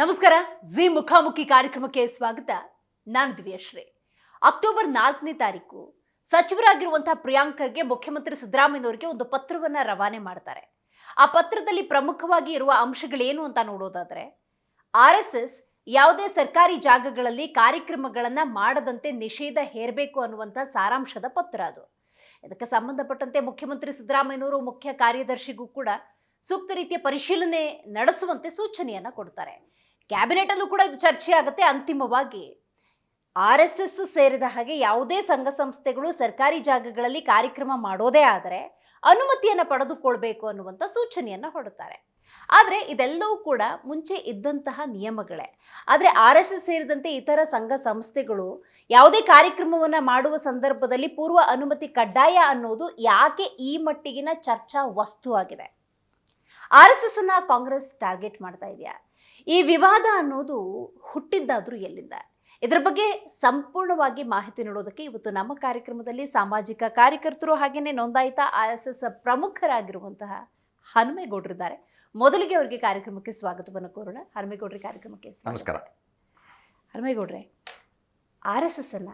ನಮಸ್ಕಾರ. ಜಿ ಮುಖಾಮುಖಿ ಕಾರ್ಯಕ್ರಮಕ್ಕೆ ಸ್ವಾಗತ. ನಾನು ದಿವ್ಯಶ್ರೀ ಅಕ್ಟೋಬರ್ ನಾಲ್ಕನೇ ತಾರೀಕು ಸಚಿವರಾಗಿರುವಂತಹ ಪ್ರಿಯಾಂಕರ್ಗೆ ಮುಖ್ಯಮಂತ್ರಿ ಸಿದ್ದರಾಮಯ್ಯನವರಿಗೆ ಒಂದು ಪತ್ರವನ್ನ ರವಾನೆ ಮಾಡ್ತಾರೆ. ಆ ಪತ್ರದಲ್ಲಿ ಪ್ರಮುಖವಾಗಿ ಇರುವ ಅಂಶಗಳೇನು ಅಂತ ನೋಡೋದಾದ್ರೆ, ಆರ್ ಎಸ್ ಎಸ್ ಯಾವುದೇ ಸರ್ಕಾರಿ ಜಾಗಗಳಲ್ಲಿ ಕಾರ್ಯಕ್ರಮಗಳನ್ನ ಮಾಡದಂತೆ ನಿಷೇಧ ಹೇರಬೇಕು ಅನ್ನುವಂಥ ಸಾರಾಂಶದ ಪತ್ರ ಅದು. ಇದಕ್ಕೆ ಸಂಬಂಧಪಟ್ಟಂತೆ ಮುಖ್ಯಮಂತ್ರಿ ಸಿದ್ದರಾಮಯ್ಯನವರು ಮುಖ್ಯ ಕಾರ್ಯದರ್ಶಿಗೂ ಕೂಡ ಸೂಕ್ತ ರೀತಿಯ ಪರಿಶೀಲನೆ ನಡೆಸುವಂತೆ ಸೂಚನೆಯನ್ನ ಕೊಡ್ತಾರೆ. ಕ್ಯಾಬಿನೆಟ್ ಅಲ್ಲೂ ಕೂಡ ಇದು ಚರ್ಚೆ ಆಗುತ್ತೆ ಅಂತಿಮವಾಗಿ. ಆರ್ ಎಸ್ ಎಸ್ ಸೇರಿದ ಹಾಗೆ ಯಾವುದೇ ಸಂಘ ಸಂಸ್ಥೆಗಳು ಸರ್ಕಾರಿ ಜಾಗಗಳಲ್ಲಿ ಕಾರ್ಯಕ್ರಮ ಮಾಡೋದೇ ಆದರೆ ಅನುಮತಿಯನ್ನು ಪಡೆದುಕೊಳ್ಬೇಕು ಅನ್ನುವಂಥ ಸೂಚನೆಯನ್ನು ಹೊಡುತ್ತಾರೆ ಆದರೆ ಇದೆಲ್ಲವೂ ಕೂಡ ಮುಂಚೆ ಇದ್ದಂತಹ ನಿಯಮಗಳೇ. ಆದರೆ ಆರ್ ಎಸ್ ಎಸ್ ಸೇರಿದಂತೆ ಇತರ ಸಂಘ ಸಂಸ್ಥೆಗಳು ಯಾವುದೇ ಕಾರ್ಯಕ್ರಮವನ್ನು ಮಾಡುವ ಸಂದರ್ಭದಲ್ಲಿ ಪೂರ್ವ ಅನುಮತಿ ಕಡ್ಡಾಯ ಅನ್ನೋದು ಯಾಕೆ ಈ ಮಟ್ಟಿಗಿನ ಚರ್ಚಾ ವಸ್ತುವಾಗಿದೆ ಆರ್ ಎಸ್ ಎಸ್ ಅನ್ನ ಕಾಂಗ್ರೆಸ್ ಟಾರ್ಗೆಟ್ ಮಾಡ್ತಾ ಇದೆಯಾ? ಈ ವಿವಾದ ಅನ್ನೋದು ಹುಟ್ಟಿದ್ದಾದ್ರೂ ಎಲ್ಲಿಂದ? ಇದರ ಬಗ್ಗೆ ಸಂಪೂರ್ಣವಾಗಿ ಮಾಹಿತಿ ನೀಡೋದಕ್ಕೆ ಇವತ್ತು ನಮ್ಮ ಕಾರ್ಯಕ್ರಮದಲ್ಲಿ ಸಾಮಾಜಿಕ ಕಾರ್ಯಕರ್ತರು ಹಾಗೆಯೇ ನೋಂದಾಯಿತ ಆರ್ ಎಸ್ ಎಸ್ ಪ್ರಮುಖರಾಗಿರುವಂತಹ ಹನುಮೇಗೌಡರಿದ್ದಾರೆ ಮೊದಲಿಗೆ ಅವರಿಗೆ ಕಾರ್ಯಕ್ರಮಕ್ಕೆ ಸ್ವಾಗತವನ್ನು ಕೋರೋಣ. ಹನುಮೇಗೌಡರಿ ಕಾರ್ಯಕ್ರಮಕ್ಕೆ ಸ್ವಾಗತ. ನಮಸ್ಕಾರ. ಹನುಮೇಗೌಡ್ರೆ ಆರ್ ಎಸ್ ಎಸ್ ಅನ್ನ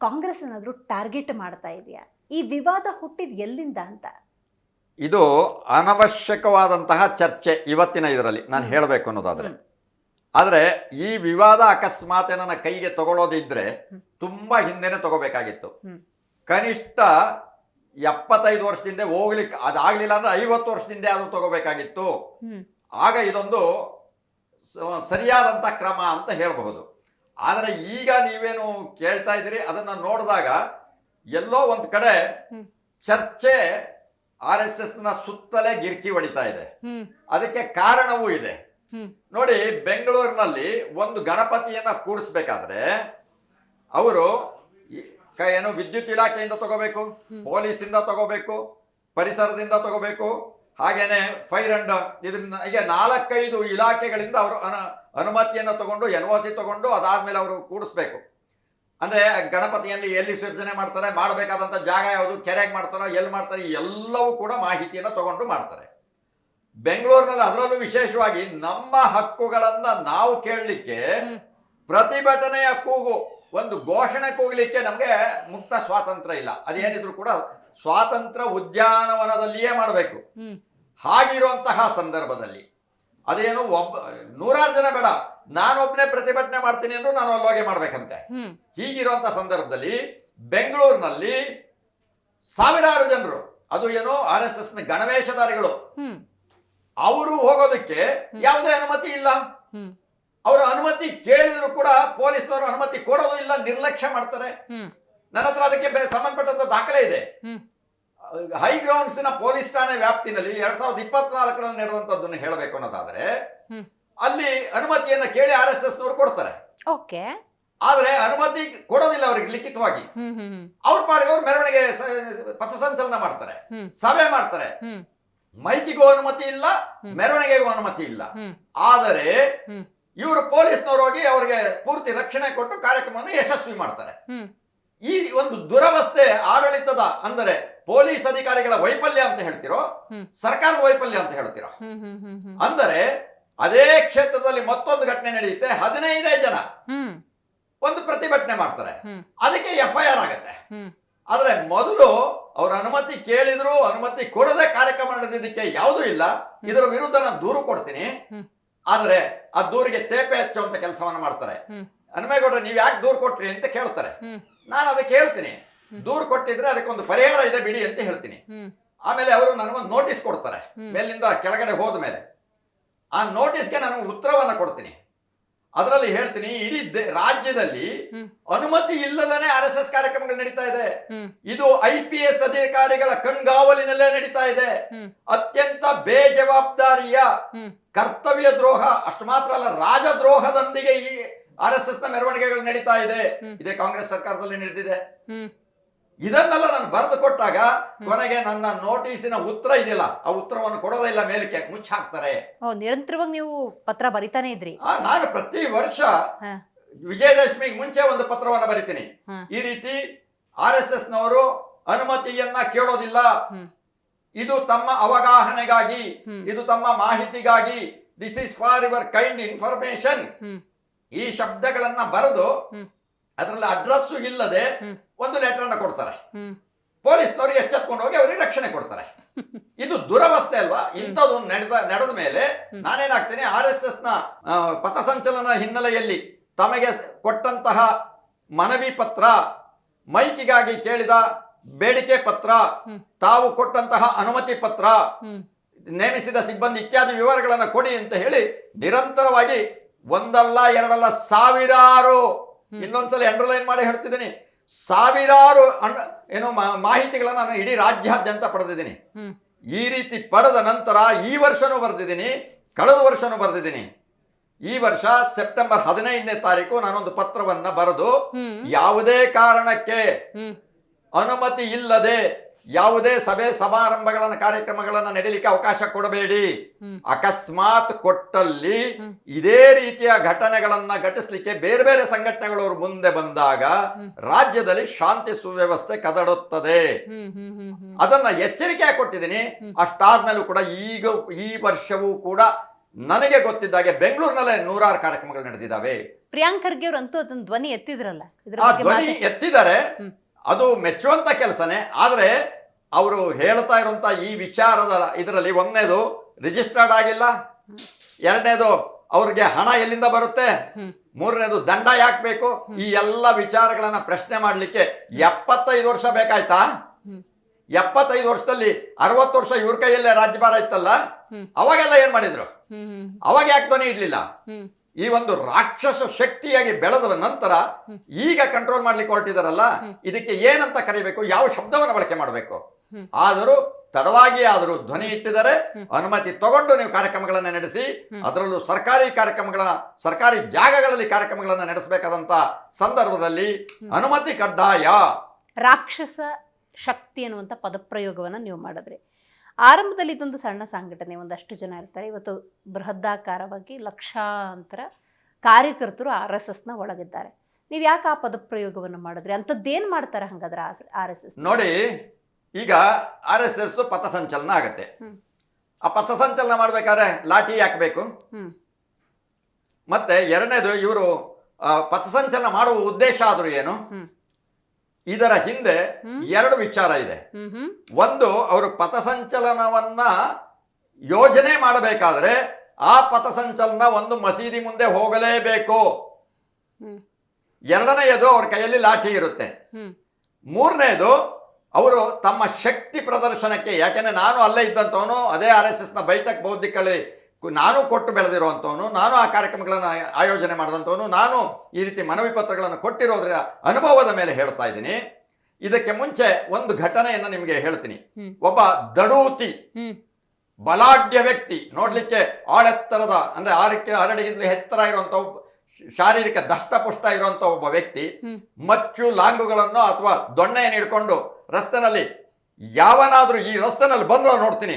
ಕಾಂಗ್ರೆಸ್ ಏನಾದರೂ ಟಾರ್ಗೆಟ್ ಮಾಡ್ತಾ ಇದೆಯಾ? ಈ ವಿವಾದ ಹುಟ್ಟಿದ ಎಲ್ಲಿಂದ ಅಂತ? ಇದು ಅನವಶ್ಯಕವಾದಂತಹ ಚರ್ಚೆ ಇವತ್ತಿನ ಇದರಲ್ಲಿ ನಾನು ಹೇಳಬೇಕು ಅನ್ನೋದಾದರೆ. ಆದರೆ ಈ ವಿವಾದ ಅಕಸ್ಮಾತ್ ನನ್ನ ಕೈಗೆ ತಗೊಳ್ಳೋದಿದ್ರೆ ತುಂಬ ಹಿಂದೆನೆ ತಗೋಬೇಕಾಗಿತ್ತು. ಕನಿಷ್ಠ ಎಪ್ಪತ್ತೈದು ವರ್ಷದಿಂದ ಹೋಗ್ಲಿಕ್ಕೆ ಅದಾಗ್ಲಿಲ್ಲ ಅಂದ್ರೆ ಐವತ್ತು ವರ್ಷದಿಂದ ಆದರೂ ತಗೋಬೇಕಾಗಿತ್ತು. ಆಗ ಇದೊಂದು ಸರಿಯಾದಂಥ ಕ್ರಮ ಅಂತ ಹೇಳಬಹುದು. ಆದರೆ ಈಗ ನೀವೇನು ಕೇಳ್ತಾ ಇದ್ದೀರಿ ಅದನ್ನು ನೋಡಿದಾಗ ಎಲ್ಲೋ ಒಂದು ಕಡೆ ಚರ್ಚೆ ಆರ್ ಎಸ್ ಎಸ್ನ ಸುತ್ತಲೇ ಗಿರ್ಕಿ ಹೊಡಿತಾ ಇದೆ. ಅದಕ್ಕೆ ಕಾರಣವೂ ಇದೆ. ನೋಡಿ ಬೆಂಗಳೂರಿನಲ್ಲಿ ಒಂದು ಗಣಪತಿಯನ್ನ ಕೂಡಿಸ್ಬೇಕಾದ್ರೆ ಅವರು ಏನು ವಿದ್ಯುತ್ ಇಲಾಖೆಯಿಂದ ತಗೋಬೇಕು ಪೊಲೀಸ್ ಪೊಲೀಸಿಂದ ತಗೋಬೇಕು ಪರಿಸರದಿಂದ ತಗೋಬೇಕು ಹಾಗೇನೆ ಫೈರ್ ಅಂಡ್ ಇದರಿಂದ ಹೀಗೆ ನಾಲ್ಕೈದು ಇಲಾಖೆಗಳಿಂದ ಅವರು ಅನ ಅನುಮತಿಯನ್ನು ತಗೊಂಡು ಎನ್ ಒ ಸಿ ತಗೊಂಡು ಅದಾದ್ಮೇಲೆ ಅವರು ಕೂಡಿಸ್ಬೇಕು. ಅಂದ್ರೆ ಗಣಪತಿಯಲ್ಲಿ ಎಲ್ಲಿ ವಿಸರ್ಜನೆ ಮಾಡ್ತಾರೆ ಮಾಡಬೇಕಾದಂಥ ಜಾಗ ಯಾವುದು ಕೆರೆಗೆ ಮಾಡ್ತಾರೋ ಎಲ್ಲಿ ಮಾಡ್ತಾರೆ ಎಲ್ಲವೂ ಕೂಡ ಮಾಹಿತಿಯನ್ನು ತಗೊಂಡು ಮಾಡ್ತಾರೆ. ಬೆಂಗಳೂರಿನಲ್ಲಿ ಅದರಲ್ಲೂ ವಿಶೇಷವಾಗಿ ನಮ್ಮ ಹಕ್ಕುಗಳನ್ನ ನಾವು ಕೇಳಲಿಕ್ಕೆ ಪ್ರತಿಭಟನೆಯ ಕೂಗು ಒಂದು ಘೋಷಣೆ ಕೂಗಲಿಕ್ಕೆ ನಮಗೆ ಮುಕ್ತ ಸ್ವಾತಂತ್ರ್ಯ ಇಲ್ಲ. ಅದೇನಿದ್ರು ಕೂಡ ಸ್ವಾತಂತ್ರ್ಯ ಉದ್ಯಾನವನದಲ್ಲಿಯೇ ಮಾಡಬೇಕು. ಹಾಗಿರುವಂತಹ ಸಂದರ್ಭದಲ್ಲಿ. ಅದೇನು ಒಬ್ಬ ನೂರಾರು ಜನ ಬೇಡ. ನಾನೊಬ್ಬನೇ ಪ್ರತಿಭಟನೆ ಮಾಡ್ತೀನಿ ಅಂದ್ರೆ ನಾನು ಅಲ್ಲೋಗೆ ಮಾಡ್ಬೇಕಂತೆ. ಹೀಗಿರುವಂತ ಸಂದರ್ಭದಲ್ಲಿ ಬೆಂಗಳೂರಿನಲ್ಲಿ ಸಾವಿರಾರು ಜನರು ಅದು ಏನು ಆರ್ ಎಸ್ ಎಸ್ನ ಗಣವೇಷಧಾರಿಗಳು ಅವರು ಹೋಗೋದಕ್ಕೆ ಯಾವುದೇ ಅನುಮತಿ ಇಲ್ಲ. ಅವರ ಅನುಮತಿ ಕೇಳಿದ್ರು ಕೂಡ ಪೊಲೀಸ್ನವರು ಅನುಮತಿ ಕೊಡೋದು ಇಲ್ಲ ನಿರ್ಲಕ್ಷ್ಯ ಮಾಡ್ತಾರೆ. ನನ್ನ ಹತ್ರ ಅದಕ್ಕೆ ಸಂಬಂಧಪಟ್ಟಂತ ದಾಖಲೆ ಇದೆ. ಹ್ಮ್ ಹೈಗ್ರೌಂಡ್ಸ್ನ ಪೊಲೀಸ್ ಠಾಣೆ ವ್ಯಾಪ್ತಿನಲ್ಲಿ ಎರಡ್ ಸಾವಿರದ ಇಪ್ಪತ್ನಾಲ್ಕರಲ್ಲಿ ನಡೆದಂತದ್ದನ್ನು ಹೇಳಬೇಕು ಅನ್ನೋದಾದ್ರೆ. ಅಲ್ಲಿ ಅನುಮತಿಯನ್ನ ಕೇಳಿ ಆರ್ ಎಸ್ ಎಸ್ ನವರು ಕೊಡ್ತಾರೆ. ಓಕೆ. ಆದ್ರೆ ಅನುಮತಿ ಕೊಡೋದಿಲ್ಲ ಅವರಿಗೆ ಲಿಖಿತವಾಗಿ. ಅವ್ರ ಪಾಡಿಗೆ ಅವ್ರು ಮೆರವಣಿಗೆ ಪಥಸಂಚಲನ ಮಾಡ್ತಾರೆ ಸಭೆ ಮಾಡ್ತಾರೆ. ಮೈಕಿಗೂ ಅನುಮತಿ ಇಲ್ಲ. ಮೆರವಣಿಗೆಗೂ ಅನುಮತಿ ಇಲ್ಲ. ಆದರೆ. ಇವರು ಪೊಲೀಸ್ನವರು ಹೋಗಿ ಅವರಿಗೆ ಪೂರ್ತಿ ರಕ್ಷಣೆ ಕೊಟ್ಟು ಕಾರ್ಯಕ್ರಮವನ್ನು ಯಶಸ್ವಿ ಮಾಡ್ತಾರೆ. ಈ ಒಂದು ದುರವಸ್ಥೆ ಆಡಳಿತದ ಅಂದರೆ ಪೊಲೀಸ್ ಅಧಿಕಾರಿಗಳ ವೈಫಲ್ಯ ಅಂತ ಹೇಳ್ತಿರೋ. ಸರ್ಕಾರದ ವೈಫಲ್ಯ ಅಂತ ಹೇಳ್ತಿರೋ? ಅಂದರೆ ಅದೇ ಕ್ಷೇತ್ರದಲ್ಲಿ ಮತ್ತೊಂದು ಘಟನೆ ನಡೆಯುತ್ತೆ ಹದಿನೈದೇ ಜನ ಒಂದು ಪ್ರತಿಭಟನೆ ಮಾಡ್ತಾರೆ. ಅದಕ್ಕೆ ಎಫ್ ಐ ಆರ್ ಆಗತ್ತೆ ಆದ್ರೆ ಮೊದಲು ಅವರ ಅನುಮತಿ ಕೇಳಿದ್ರು ಅನುಮತಿ ಕೊಡದೆ ಕಾರ್ಯಕ್ರಮ ನಡೆದಿದ್ದಕ್ಕೆ ಯಾವುದೂ ಇಲ್ಲ. ಇದರ ವಿರುದ್ಧ ನಾನು ದೂರು ಕೊಡ್ತೀನಿ. ಆದ್ರೆ ಆ ದೂರಿಗೆ ತೇಪೆ ಹಚ್ಚುವಂತ ಕೆಲಸವನ್ನ ಮಾಡ್ತಾರೆ. ಹನುಮೇಗೌಡ್ರೆ ನೀವ್ ಯಾಕೆ ದೂರು ಕೊಟ್ರಿ ಅಂತ ಕೇಳ್ತಾರೆ. ನಾನು ಅದಕ್ಕೆ ಹೇಳ್ತೀನಿ. ದೂರು ಕೊಟ್ಟಿದ್ರೆ ಅದಕ್ಕೊಂದು ಪರಿಹಾರ ಇದೆ ಬಿಡಿ ಅಂತ ಹೇಳ್ತೀನಿ. ಆಮೇಲೆ ಅವರು ನನಗೊಂದು ನೋಟಿಸ್ ಕೊಡ್ತಾರೆ. ಮೇಲಿಂದ ಕೆಳಗಡೆ ಹೋದ ಮೇಲೆ ಆ ನೋಟಿಸ್ಗೆ ನಾನು ಉತ್ತರವನ್ನ ಕೊಡ್ತೀನಿ. ಅದರಲ್ಲಿ ಹೇಳ್ತೀನಿ ಇಡೀ ರಾಜ್ಯದಲ್ಲಿ ಅನುಮತಿ ಇಲ್ಲದೇ ಆರ್ ಎಸ್ ಎಸ್ ಕಾರ್ಯಕ್ರಮಗಳು ನಡೀತಾ ಇದೆ. ಇದು ಐ ಪಿ ಎಸ್ ಅಧಿಕಾರಿಗಳ ಕಣ್ಗಾವಲಿನಲ್ಲೇ ನಡೀತಾ ಇದೆ. ಅತ್ಯಂತ ಬೇಜವಾಬ್ದಾರಿಯ ಕರ್ತವ್ಯ ದ್ರೋಹ ಅಷ್ಟು ಮಾತ್ರ ಅಲ್ಲ ರಾಜದ್ರೋಹದೊಂದಿಗೆ ಈ ಆರ್ ಎಸ್ ಎಸ್ನ ಮೆರವಣಿಗೆಗಳು ನಡೀತಾ ಇದೆ. ಇದೇ ಕಾಂಗ್ರೆಸ್ ಸರ್ಕಾರದಲ್ಲಿ ನಡೆದಿದೆ. ಇದನ್ನೆಲ್ಲ ನಾನು ಬರೆದು ಕೊಟ್ಟಾಗ ಕೊನೆಗೆ ನನ್ನ ನೋಟಿಸಿನ ಉತ್ತರ ಇದೆಯಲ್ಲ ಆ ಉತ್ತರವನ್ನು ಕೊಡೋದೇ ಇಲ್ಲ ಮೇಲಕ್ಕೆ ಮುಚ್ಚಾಕ್ತಾರೆ ಓ ನಿರಂತರವಾಗಿ ನೀವು ಪತ್ರ ಬರಿತಾನೆ ಇದ್ರಿ? ಆ, ನಾನು ಪ್ರತಿ ವರ್ಷ. ವಿಜಯದಶಮಿಗೆ ಮುಂಚೆ ಒಂದು ಪತ್ರವನ್ನ ಬರಿತೀನಿ. ಈ ರೀತಿ ಆರ್ ಎಸ್ ಎಸ್ ನವರು ಅನುಮತಿಯನ್ನ ಕೇಳೋದಿಲ್ಲ. ಇದು ತಮ್ಮ ಅವಗಾಹನೆಗಾಗಿ ಇದು ತಮ್ಮ ಮಾಹಿತಿಗಾಗಿ this is for your kind information ಈ ಶಬ್ದಗಳನ್ನ ಬರೆದು. ಅದರಲ್ಲಿ ಅಡ್ರೆಸ್ ಇಲ್ಲದೆ. ಒಂದು ಲೆಟರ್ ಅನ್ನ ಕೊಡ್ತಾರೆ ಪೊಲೀಸ್ನವರು ಎಚ್ಚೆತ್ಕೊಂಡು ಹೋಗಿ ಅವರಿಗೆ ರಕ್ಷಣೆ ಕೊಡ್ತಾರೆ. ಇದು ದುರವಸ್ಥೆ ಅಲ್ವಾ? ಇಂಥದ್ದು ನಡೆದ ನಡೆದ ಮೇಲೆ. ನಾನೇನಾಗ್ತೇನೆ ಆರ್ ಎಸ್ ಎಸ್ನ ಆ, ಪಥಸಂಚಲನ ಹಿನ್ನೆಲೆಯಲ್ಲಿ ತಮಗೆ ಕೊಟ್ಟಂತಹ ಮನವಿ ಪತ್ರ ಮೈಕಿಗಾಗಿ ಕೇಳಿದ ಬೇಡಿಕೆ ಪತ್ರ ತಾವು ಕೊಟ್ಟಂತಹ ಅನುಮತಿ ಪತ್ರ ನೇಮಿಸಿದ ಸಿಬ್ಬಂದಿ ಇತ್ಯಾದಿ ವಿವರಗಳನ್ನು ಕೊಡಿ ಅಂತ ಹೇಳಿ ನಿರಂತರವಾಗಿ ಒಂದಲ್ಲ ಎರಡಲ್ಲ ಸಾವಿರಾರು. ಇನ್ನೊಂದ್ಸಲ ಅಂಡರ್ಲೈನ್ ಮಾಡಿ ಹೇಳ್ತಿದ್ದೀನಿ. ಸಾವಿರಾರು ಅನ್- ಏನು ಮಾಹಿತಿಗಳನ್ನು ನಾನು ಇಡೀ ರಾಜ್ಯಾದ್ಯಂತ ಪಡೆದಿದ್ದೀನಿ. ಈ ರೀತಿ ಪಡೆದ ನಂತರ ಈ ವರ್ಷನೂ ಬರೆದಿದ್ದೀನಿ ಕಳೆದ ವರ್ಷನೂ ಬರೆದಿದ್ದೀನಿ. ಈ ವರ್ಷ ಸೆಪ್ಟೆಂಬರ್ ಹದಿನೈದನೇ ತಾರೀಕು ನಾನೊಂದು ಪತ್ರವನ್ನ ಬರೆದು ಯಾವುದೇ ಕಾರಣಕ್ಕೆ ಅನುಮತಿ ಇಲ್ಲದೆ ಯಾವುದೇ ಸಭೆ ಸಮಾರಂಭಗಳನ್ನ ಕಾರ್ಯಕ್ರಮಗಳನ್ನ ನಡೀಲಿಕ್ಕೆ ಅವಕಾಶ ಕೊಡಬೇಡಿ. ಅಕಸ್ಮಾತ್ ಕೊಟ್ಟಲ್ಲಿ ಇದೇ ರೀತಿಯ ಘಟನೆಗಳನ್ನ ಘಟಿಸ್ಲಿಕ್ಕೆ ಬೇರೆ ಬೇರೆ ಸಂಘಟನೆಗಳವರು ಮುಂದೆ ಬಂದಾಗ ರಾಜ್ಯದಲ್ಲಿ ಶಾಂತಿ ಸುವ್ಯವಸ್ಥೆ ಕದಡುತ್ತದೆ. ಅದನ್ನ ಎಚ್ಚರಿಕೆ ಕೊಟ್ಟಿದ್ದೀನಿ. ಅಷ್ಟಾದ ಅಷ್ಟಾದ್ಮೇಲೂ ಕೂಡ ಈಗ ಈ ವರ್ಷವೂ ಕೂಡ ನನಗೆ ಗೊತ್ತಿದ್ದಾಗೆ ಬೆಂಗಳೂರಿನಲ್ಲೇ ನೂರಾರು ಕಾರ್ಯಕ್ರಮಗಳು ನಡೆದಿದ್ದಾವೆ. ಪ್ರಿಯಾಂಕ್ ಖರ್ಗೆ ಅವರಂತೂ ಅದನ್ನ ಧ್ವನಿ ಎತ್ತಿದ್ರಲ್ಲ? ಧ್ವನಿ. ಎತ್ತಿದ್ದಾರೆ. ಅದು ಮೆಚ್ಚುವಂತ ಕೆಲಸನೇ. ಆದ್ರೆ ಅವರು ಹೇಳ್ತಾ ಇರುವಂತ ಈ ವಿಚಾರದ ಇದರಲ್ಲಿ ಒಂದನೇದು ರಿಜಿಸ್ಟರ್ಡ್ ಆಗಿಲ್ಲ. ಎರಡನೇದು ಅವ್ರಿಗೆ ಹಣ ಎಲ್ಲಿಂದ ಬರುತ್ತೆ. ಮೂರನೇದು ದಂಡ ಯಾಕೆ ಬೇಕು? ಈ ಎಲ್ಲ ವಿಚಾರಗಳನ್ನ ಪ್ರಶ್ನೆ ಮಾಡಲಿಕ್ಕೆ ಎಪ್ಪತ್ತೈದು ವರ್ಷ ಬೇಕಾಯ್ತಾ. ಎಪ್ಪತ್ತೈದು ವರ್ಷದಲ್ಲಿ ಅರವತ್ತು ವರ್ಷ ಇವ್ರ ಕೈಯಲ್ಲೇ ರಾಜ್ಯಭಾರ ಇತ್ತಲ್ಲ? ಅವಾಗೆಲ್ಲ ಏನ್ ಮಾಡಿದ್ರು? ಅವಾಗ ಯಾಕೆ ಧ್ವನಿ ಇಡ್ಲಿಲ್ಲ? ಈ ಒಂದು ರಾಕ್ಷಸ ಶಕ್ತಿಯಾಗಿ ಬೆಳೆದ ನಂತರ ಈಗ ಕಂಟ್ರೋಲ್ ಮಾಡ್ಲಿಕ್ಕೆ ಹೊರಟಿದಾರಲ್ಲ? ಇದಕ್ಕೆ ಏನಂತ ಕರಿಬೇಕು? ಯಾವ ಶಬ್ದವನ್ನು ಬಳಕೆ ಮಾಡಬೇಕು. ಆದರೂ ತಡವಾಗಿ ಆದರೂ ಧ್ವನಿ ಇಟ್ಟಿದರೆ ಅನುಮತಿ ತಗೊಂಡು ನೀವು ಕಾರ್ಯಕ್ರಮಗಳನ್ನು ನಡೆಸಿ. ಅದರಲ್ಲೂ ಸರ್ಕಾರಿ ಕಾರ್ಯಕ್ರಮಗಳ ಸರ್ಕಾರಿ ಜಾಗಗಳಲ್ಲಿ ಕಾರ್ಯಕ್ರಮಗಳನ್ನು ನಡೆಸಬೇಕಾದಂತ ಸಂದರ್ಭದಲ್ಲಿ ಅನುಮತಿ ಕಡ್ಡಾಯ. ರಾಕ್ಷಸ ಶಕ್ತಿ ಅನ್ನುವಂಥ ಪದಪ್ರಯೋಗವನ್ನು ನೀವು ಮಾಡಿದ್ರಿ. ಆರಂಭದಲ್ಲಿ ಇದೊಂದು ಸಣ್ಣ ಸಂಘಟನೆ ಒಂದಷ್ಟು ಜನ ಇರ್ತಾರೆ. ಇವತ್ತು ಬೃಹದಾಕಾರವಾಗಿ ಲಕ್ಷಾಂತರ ಕಾರ್ಯಕರ್ತರು ಆರ್ ಎಸ್ ಎಸ್ನ ಒಳಗಿದ್ದಾರೆ. ನೀವು ಯಾಕೆ ಆ ಪದಪ್ರಯೋಗವನ್ನು ಮಾಡಿದ್ರಿ? ಅಂಥದ್ದೇನು ಮಾಡ್ತಾರೆ ಹಂಗಾದ್ರೆ ಆರ್ ಎಸ್ ಎಸ್ ನೋಡಿ ಈಗ ಆರ್ ಎಸ್ ಎಸ್ ಪಥಸಂಚಲನ ಆಗತ್ತೆ. ಆ ಪಥಸಂಚಲನ ಮಾಡ್ಬೇಕಾದ್ರೆ ಲಾಠಿ ಹಾಕಬೇಕು. ಮತ್ತೆ ಎರಡನೇದು ಇವರು ಪಥಸಂಚಲನ ಮಾಡುವ ಉದ್ದೇಶ ಆದ್ರೂ ಏನು? ಇದರ ಹಿಂದೆ ಎರಡು ವಿಚಾರ ಇದೆ. ಒಂದು ಅವರು ಪಥಸಂಚಲನವನ್ನ ಯೋಜನೆ ಮಾಡಬೇಕಾದ್ರೆ ಆ ಪಥಸಂಚಲನ ಒಂದು ಮಸೀದಿ ಮುಂದೆ ಹೋಗಲೇಬೇಕು. ಎರಡನೆಯದು ಅವ್ರ ಕೈಯಲ್ಲಿ ಲಾಠಿ ಇರುತ್ತೆ. ಮೂರನೇದು ಅವರು ತಮ್ಮ ಶಕ್ತಿ ಪ್ರದರ್ಶನಕ್ಕೆ ಯಾಕೆಂದರೆ ನಾನು ಅಲ್ಲೇ ಇದ್ದಂಥವನು ಅದೇ ಆರ್ ಎಸ್ ಎಸ್ನ ಬೈಟಕ್ ಬೌದ್ಧಿಕಳಿ ನಾನು ಕೊಟ್ಟು ಬೆಳೆದಿರುವಂಥವನು ನಾನು ಆ ಕಾರ್ಯಕ್ರಮಗಳನ್ನು ಆಯೋಜನೆ ಮಾಡಿದಂಥವನು ನಾನು ಈ ರೀತಿ ಮನವಿ ಪತ್ರಗಳನ್ನು ಕೊಟ್ಟಿರೋದ್ರ ಅನುಭವದ ಮೇಲೆ ಹೇಳ್ತಾ ಇದ್ದೀನಿ. ಇದಕ್ಕೆ ಮುಂಚೆ ಒಂದು ಘಟನೆಯನ್ನು ನಿಮಗೆ ಹೇಳ್ತೀನಿ. ಒಬ್ಬ ದಡೂತಿ ಬಲಾಢ್ಯ ವ್ಯಕ್ತಿ ನೋಡ್ಲಿಕ್ಕೆ ಆಳೆತ್ತರದ ಅಂದ್ರೆ ಆರಕ್ಕೆ ಹರಡಿಗಿಂತಲೂ ಎತ್ತರ ಇರುವಂತ ಶಾರೀರಿಕ ದಷ್ಟಪುಷ್ಟ ಇರುವಂತ ಒಬ್ಬ ವ್ಯಕ್ತಿ. ಮಚ್ಚು ಲಾಂಗುಗಳನ್ನು ಅಥವಾ ದೊಣ್ಣೆಯನ್ನು ಹಿಡ್ಕೊಂಡು ರಸ್ತೆನಲ್ಲಿ ಯಾವನಾದ್ರೂ ಈ ರಸ್ತೆನಲ್ಲಿ ಬಂದು ನೋಡ್ತೀನಿ.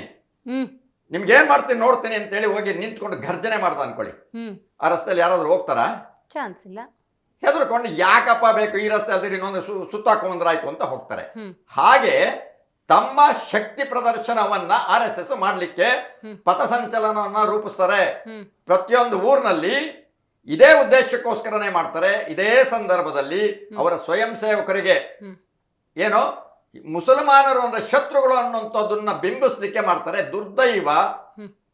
ನಿಮ್ಗೆ ಏನ್ ಮಾಡ್ತೀನಿ ನೋಡ್ತೀನಿ ಅಂತೇಳಿ ಹೋಗಿ ನಿಂತ್ಕೊಂಡು ಗರ್ಜನೆ ಮಾಡ್ದ ಅನ್ಕೊಳ್ಳಿ. ಆ ರಸ್ತೆಯಲ್ಲಿ ಯಾರಾದ್ರೂ ಹೋಗ್ತಾರಾ? ಚಾನ್ಸ್ ಇಲ್ಲ. ಹೆದರ್ಕೊಂಡು ಯಾಕಪ್ಪ ಬೇಕು ಈ ರಸ್ತೆ ಅಲ್ದಿರಿ ಇನ್ನೊಂದು ಸುತ್ತ ಸುತ್ತಾಕೊಂಡ್ರಾಯ್ತು ಅಂತ ಹೋಗ್ತಾರೆ. ಹಾಗೆ ತಮ್ಮ ಶಕ್ತಿ ಪ್ರದರ್ಶನವನ್ನ ಆರ್ ಎಸ್ ಎಸ್ ಮಾಡಲಿಕ್ಕೆ. ಪಥಸಂಚಲನವನ್ನ ರೂಪಿಸ್ತಾರೆ. ಪ್ರತಿಯೊಂದು ಊರಿನಲ್ಲಿ ಇದೇ ಉದ್ದೇಶಕ್ಕೋಸ್ಕರನೇ ಮಾಡ್ತಾರೆ. ಇದೇ ಸಂದರ್ಭದಲ್ಲಿ ಅವರ ಸ್ವಯಂ ಸೇವಕರಿಗೆ ಏನು? ಮುಸಲ್ಮಾನರು ಅಂದ್ರೆ ಶತ್ರುಗಳು ಅನ್ನುವಂಥದ್ದನ್ನ ಬಿಂಬಿಸ್ಲಿಕ್ಕೆ ಮಾಡ್ತಾರೆ ದುರ್ದೈವ.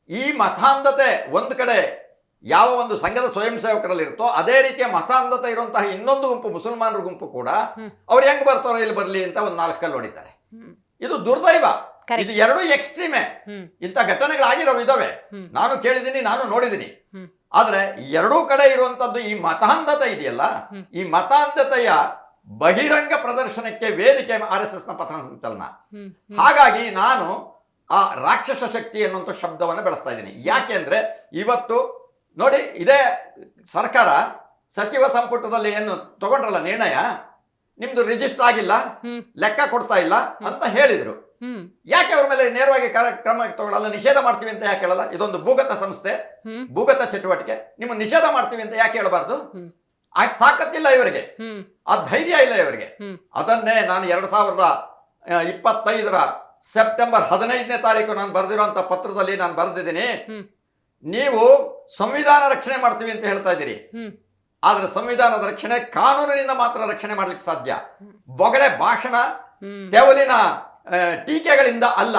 ಈ ಮತಾಂಧತೆ ಒಂದು ಕಡೆ ಯಾವ ಒಂದು ಸಂಘದ ಸ್ವಯಂ ಸೇವಕರಲ್ಲಿ ಇರುತ್ತೋ ಅದೇ ರೀತಿಯ ಮತಾಂಧತೆ ಇರುವಂತಹ ಇನ್ನೊಂದು ಗುಂಪು ಮುಸಲ್ಮಾನರ ಗುಂಪು ಕೂಡ. ಅವ್ರು ಹೆಂಗ್ ಬರ್ತಾರೋ ಇಲ್ಲಿ ಬರ್ಲಿ ಅಂತ ಒಂದು ನಾಲ್ಕಲ್ಲಿ ಹೊಡಿತಾರೆ ಇದು ದುರ್ದೈವ. ಇದು ಎರಡು ಎಕ್ಸ್ಟ್ರೀಮೆ ಇಂಥ ಘಟನೆಗಳಾಗಿರೋ ಇದಾವೆ ನಾನು ಕೇಳಿದ್ದೀನಿ ನಾನು ನೋಡಿದ್ದೀನಿ. ಆದ್ರೆ ಎರಡೂ ಕಡೆ ಇರುವಂತದ್ದು ಈ ಮತಾಂಧತೆ ಇದೆಯಲ್ಲ? ಈ ಮತಾಂಧತೆಯ ಬಹಿರಂಗ ಪ್ರದರ್ಶನಕ್ಕೆ ವೇದಿಕೆ ಆರ್ ಎಸ್ ಎಸ್ನ ನ ಪಥಸಂಚಲನ ಹ್ಮ್ ಹ್ಮ್. ಹಾಗಾಗಿ ನಾನು ಆ ರಾಕ್ಷಸ ಶಕ್ತಿ ಅನ್ನುವಂಥ ಶಬ್ದವನ್ನು ಬೆಳೆಸ್ತಾ ಇದ್ದೀನಿ. ಯಾಕೆಂದ್ರೆ ಇವತ್ತು ನೋಡಿ ಇದೇ ಸರ್ಕಾರ ಸಚಿವ ಸಂಪುಟದಲ್ಲಿ ಏನು ತಗೊಂಡ್ರಲ್ಲ ನಿರ್ಣಯ? ನಿಮ್ದು ರಿಜಿಸ್ಟರ್ ಆಗಿಲ್ಲ ಲೆಕ್ಕ ಕೊಡ್ತಾ ಇಲ್ಲ ಅಂತ ಹೇಳಿದ್ರು. ಯಾಕೆ ಅವ್ರ ಮೇಲೆ ನೇರವಾಗಿ ಕಾರ್ಯಕ್ರಮ ತಗೊಳ್ಳಲ್ಲ? ನಿಷೇಧ ಮಾಡ್ತೀವಿ ಅಂತ ಯಾಕೆ ಹೇಳಲ್ಲ? ಇದೊಂದು ಭೂಗತ ಸಂಸ್ಥೆ ಭೂಗತ ಚಟುವಟಿಕೆ. ನಿಮ್ಮ ನಿಷೇಧ ಮಾಡ್ತೀವಿ ಅಂತ ಯಾಕೆ ಹೇಳಬಾರ್ದು. ಆ ತಾಕತ್ತಿಲ್ಲ ಇವರಿಗೆ. ಆ ಧೈರ್ಯ ಇಲ್ಲ ಇವರಿಗೆ. ಅದನ್ನೇ ನಾನು ಎರಡು ಸಾವಿರದ ಇಪ್ಪತ್ತೈದರ ಸೆಪ್ಟೆಂಬರ್ ಹದಿನೈದನೇ ತಾರೀಕು ನಾನು ಬರೆದಿರುವಂತ ಪತ್ರದಲ್ಲಿ ನಾನು ಬರೆದಿದ್ದೀನಿ. ನೀವು ಸಂವಿಧಾನ ರಕ್ಷಣೆ ಮಾಡ್ತೀವಿ ಅಂತ ಹೇಳ್ತಾ ಇದ್ದೀರಿ. ಆದ್ರೆ ಸಂವಿಧಾನದ ರಕ್ಷಣೆ ಕಾನೂನಿನಿಂದ ಮಾತ್ರ ರಕ್ಷಣೆ ಮಾಡ್ಲಿಕ್ಕೆ ಸಾಧ್ಯ. ಬೊಗಳೆ ಭಾಷಣ ತೆವಲಿನ ಟೀಕೆಗಳಿಂದ ಅಲ್ಲ.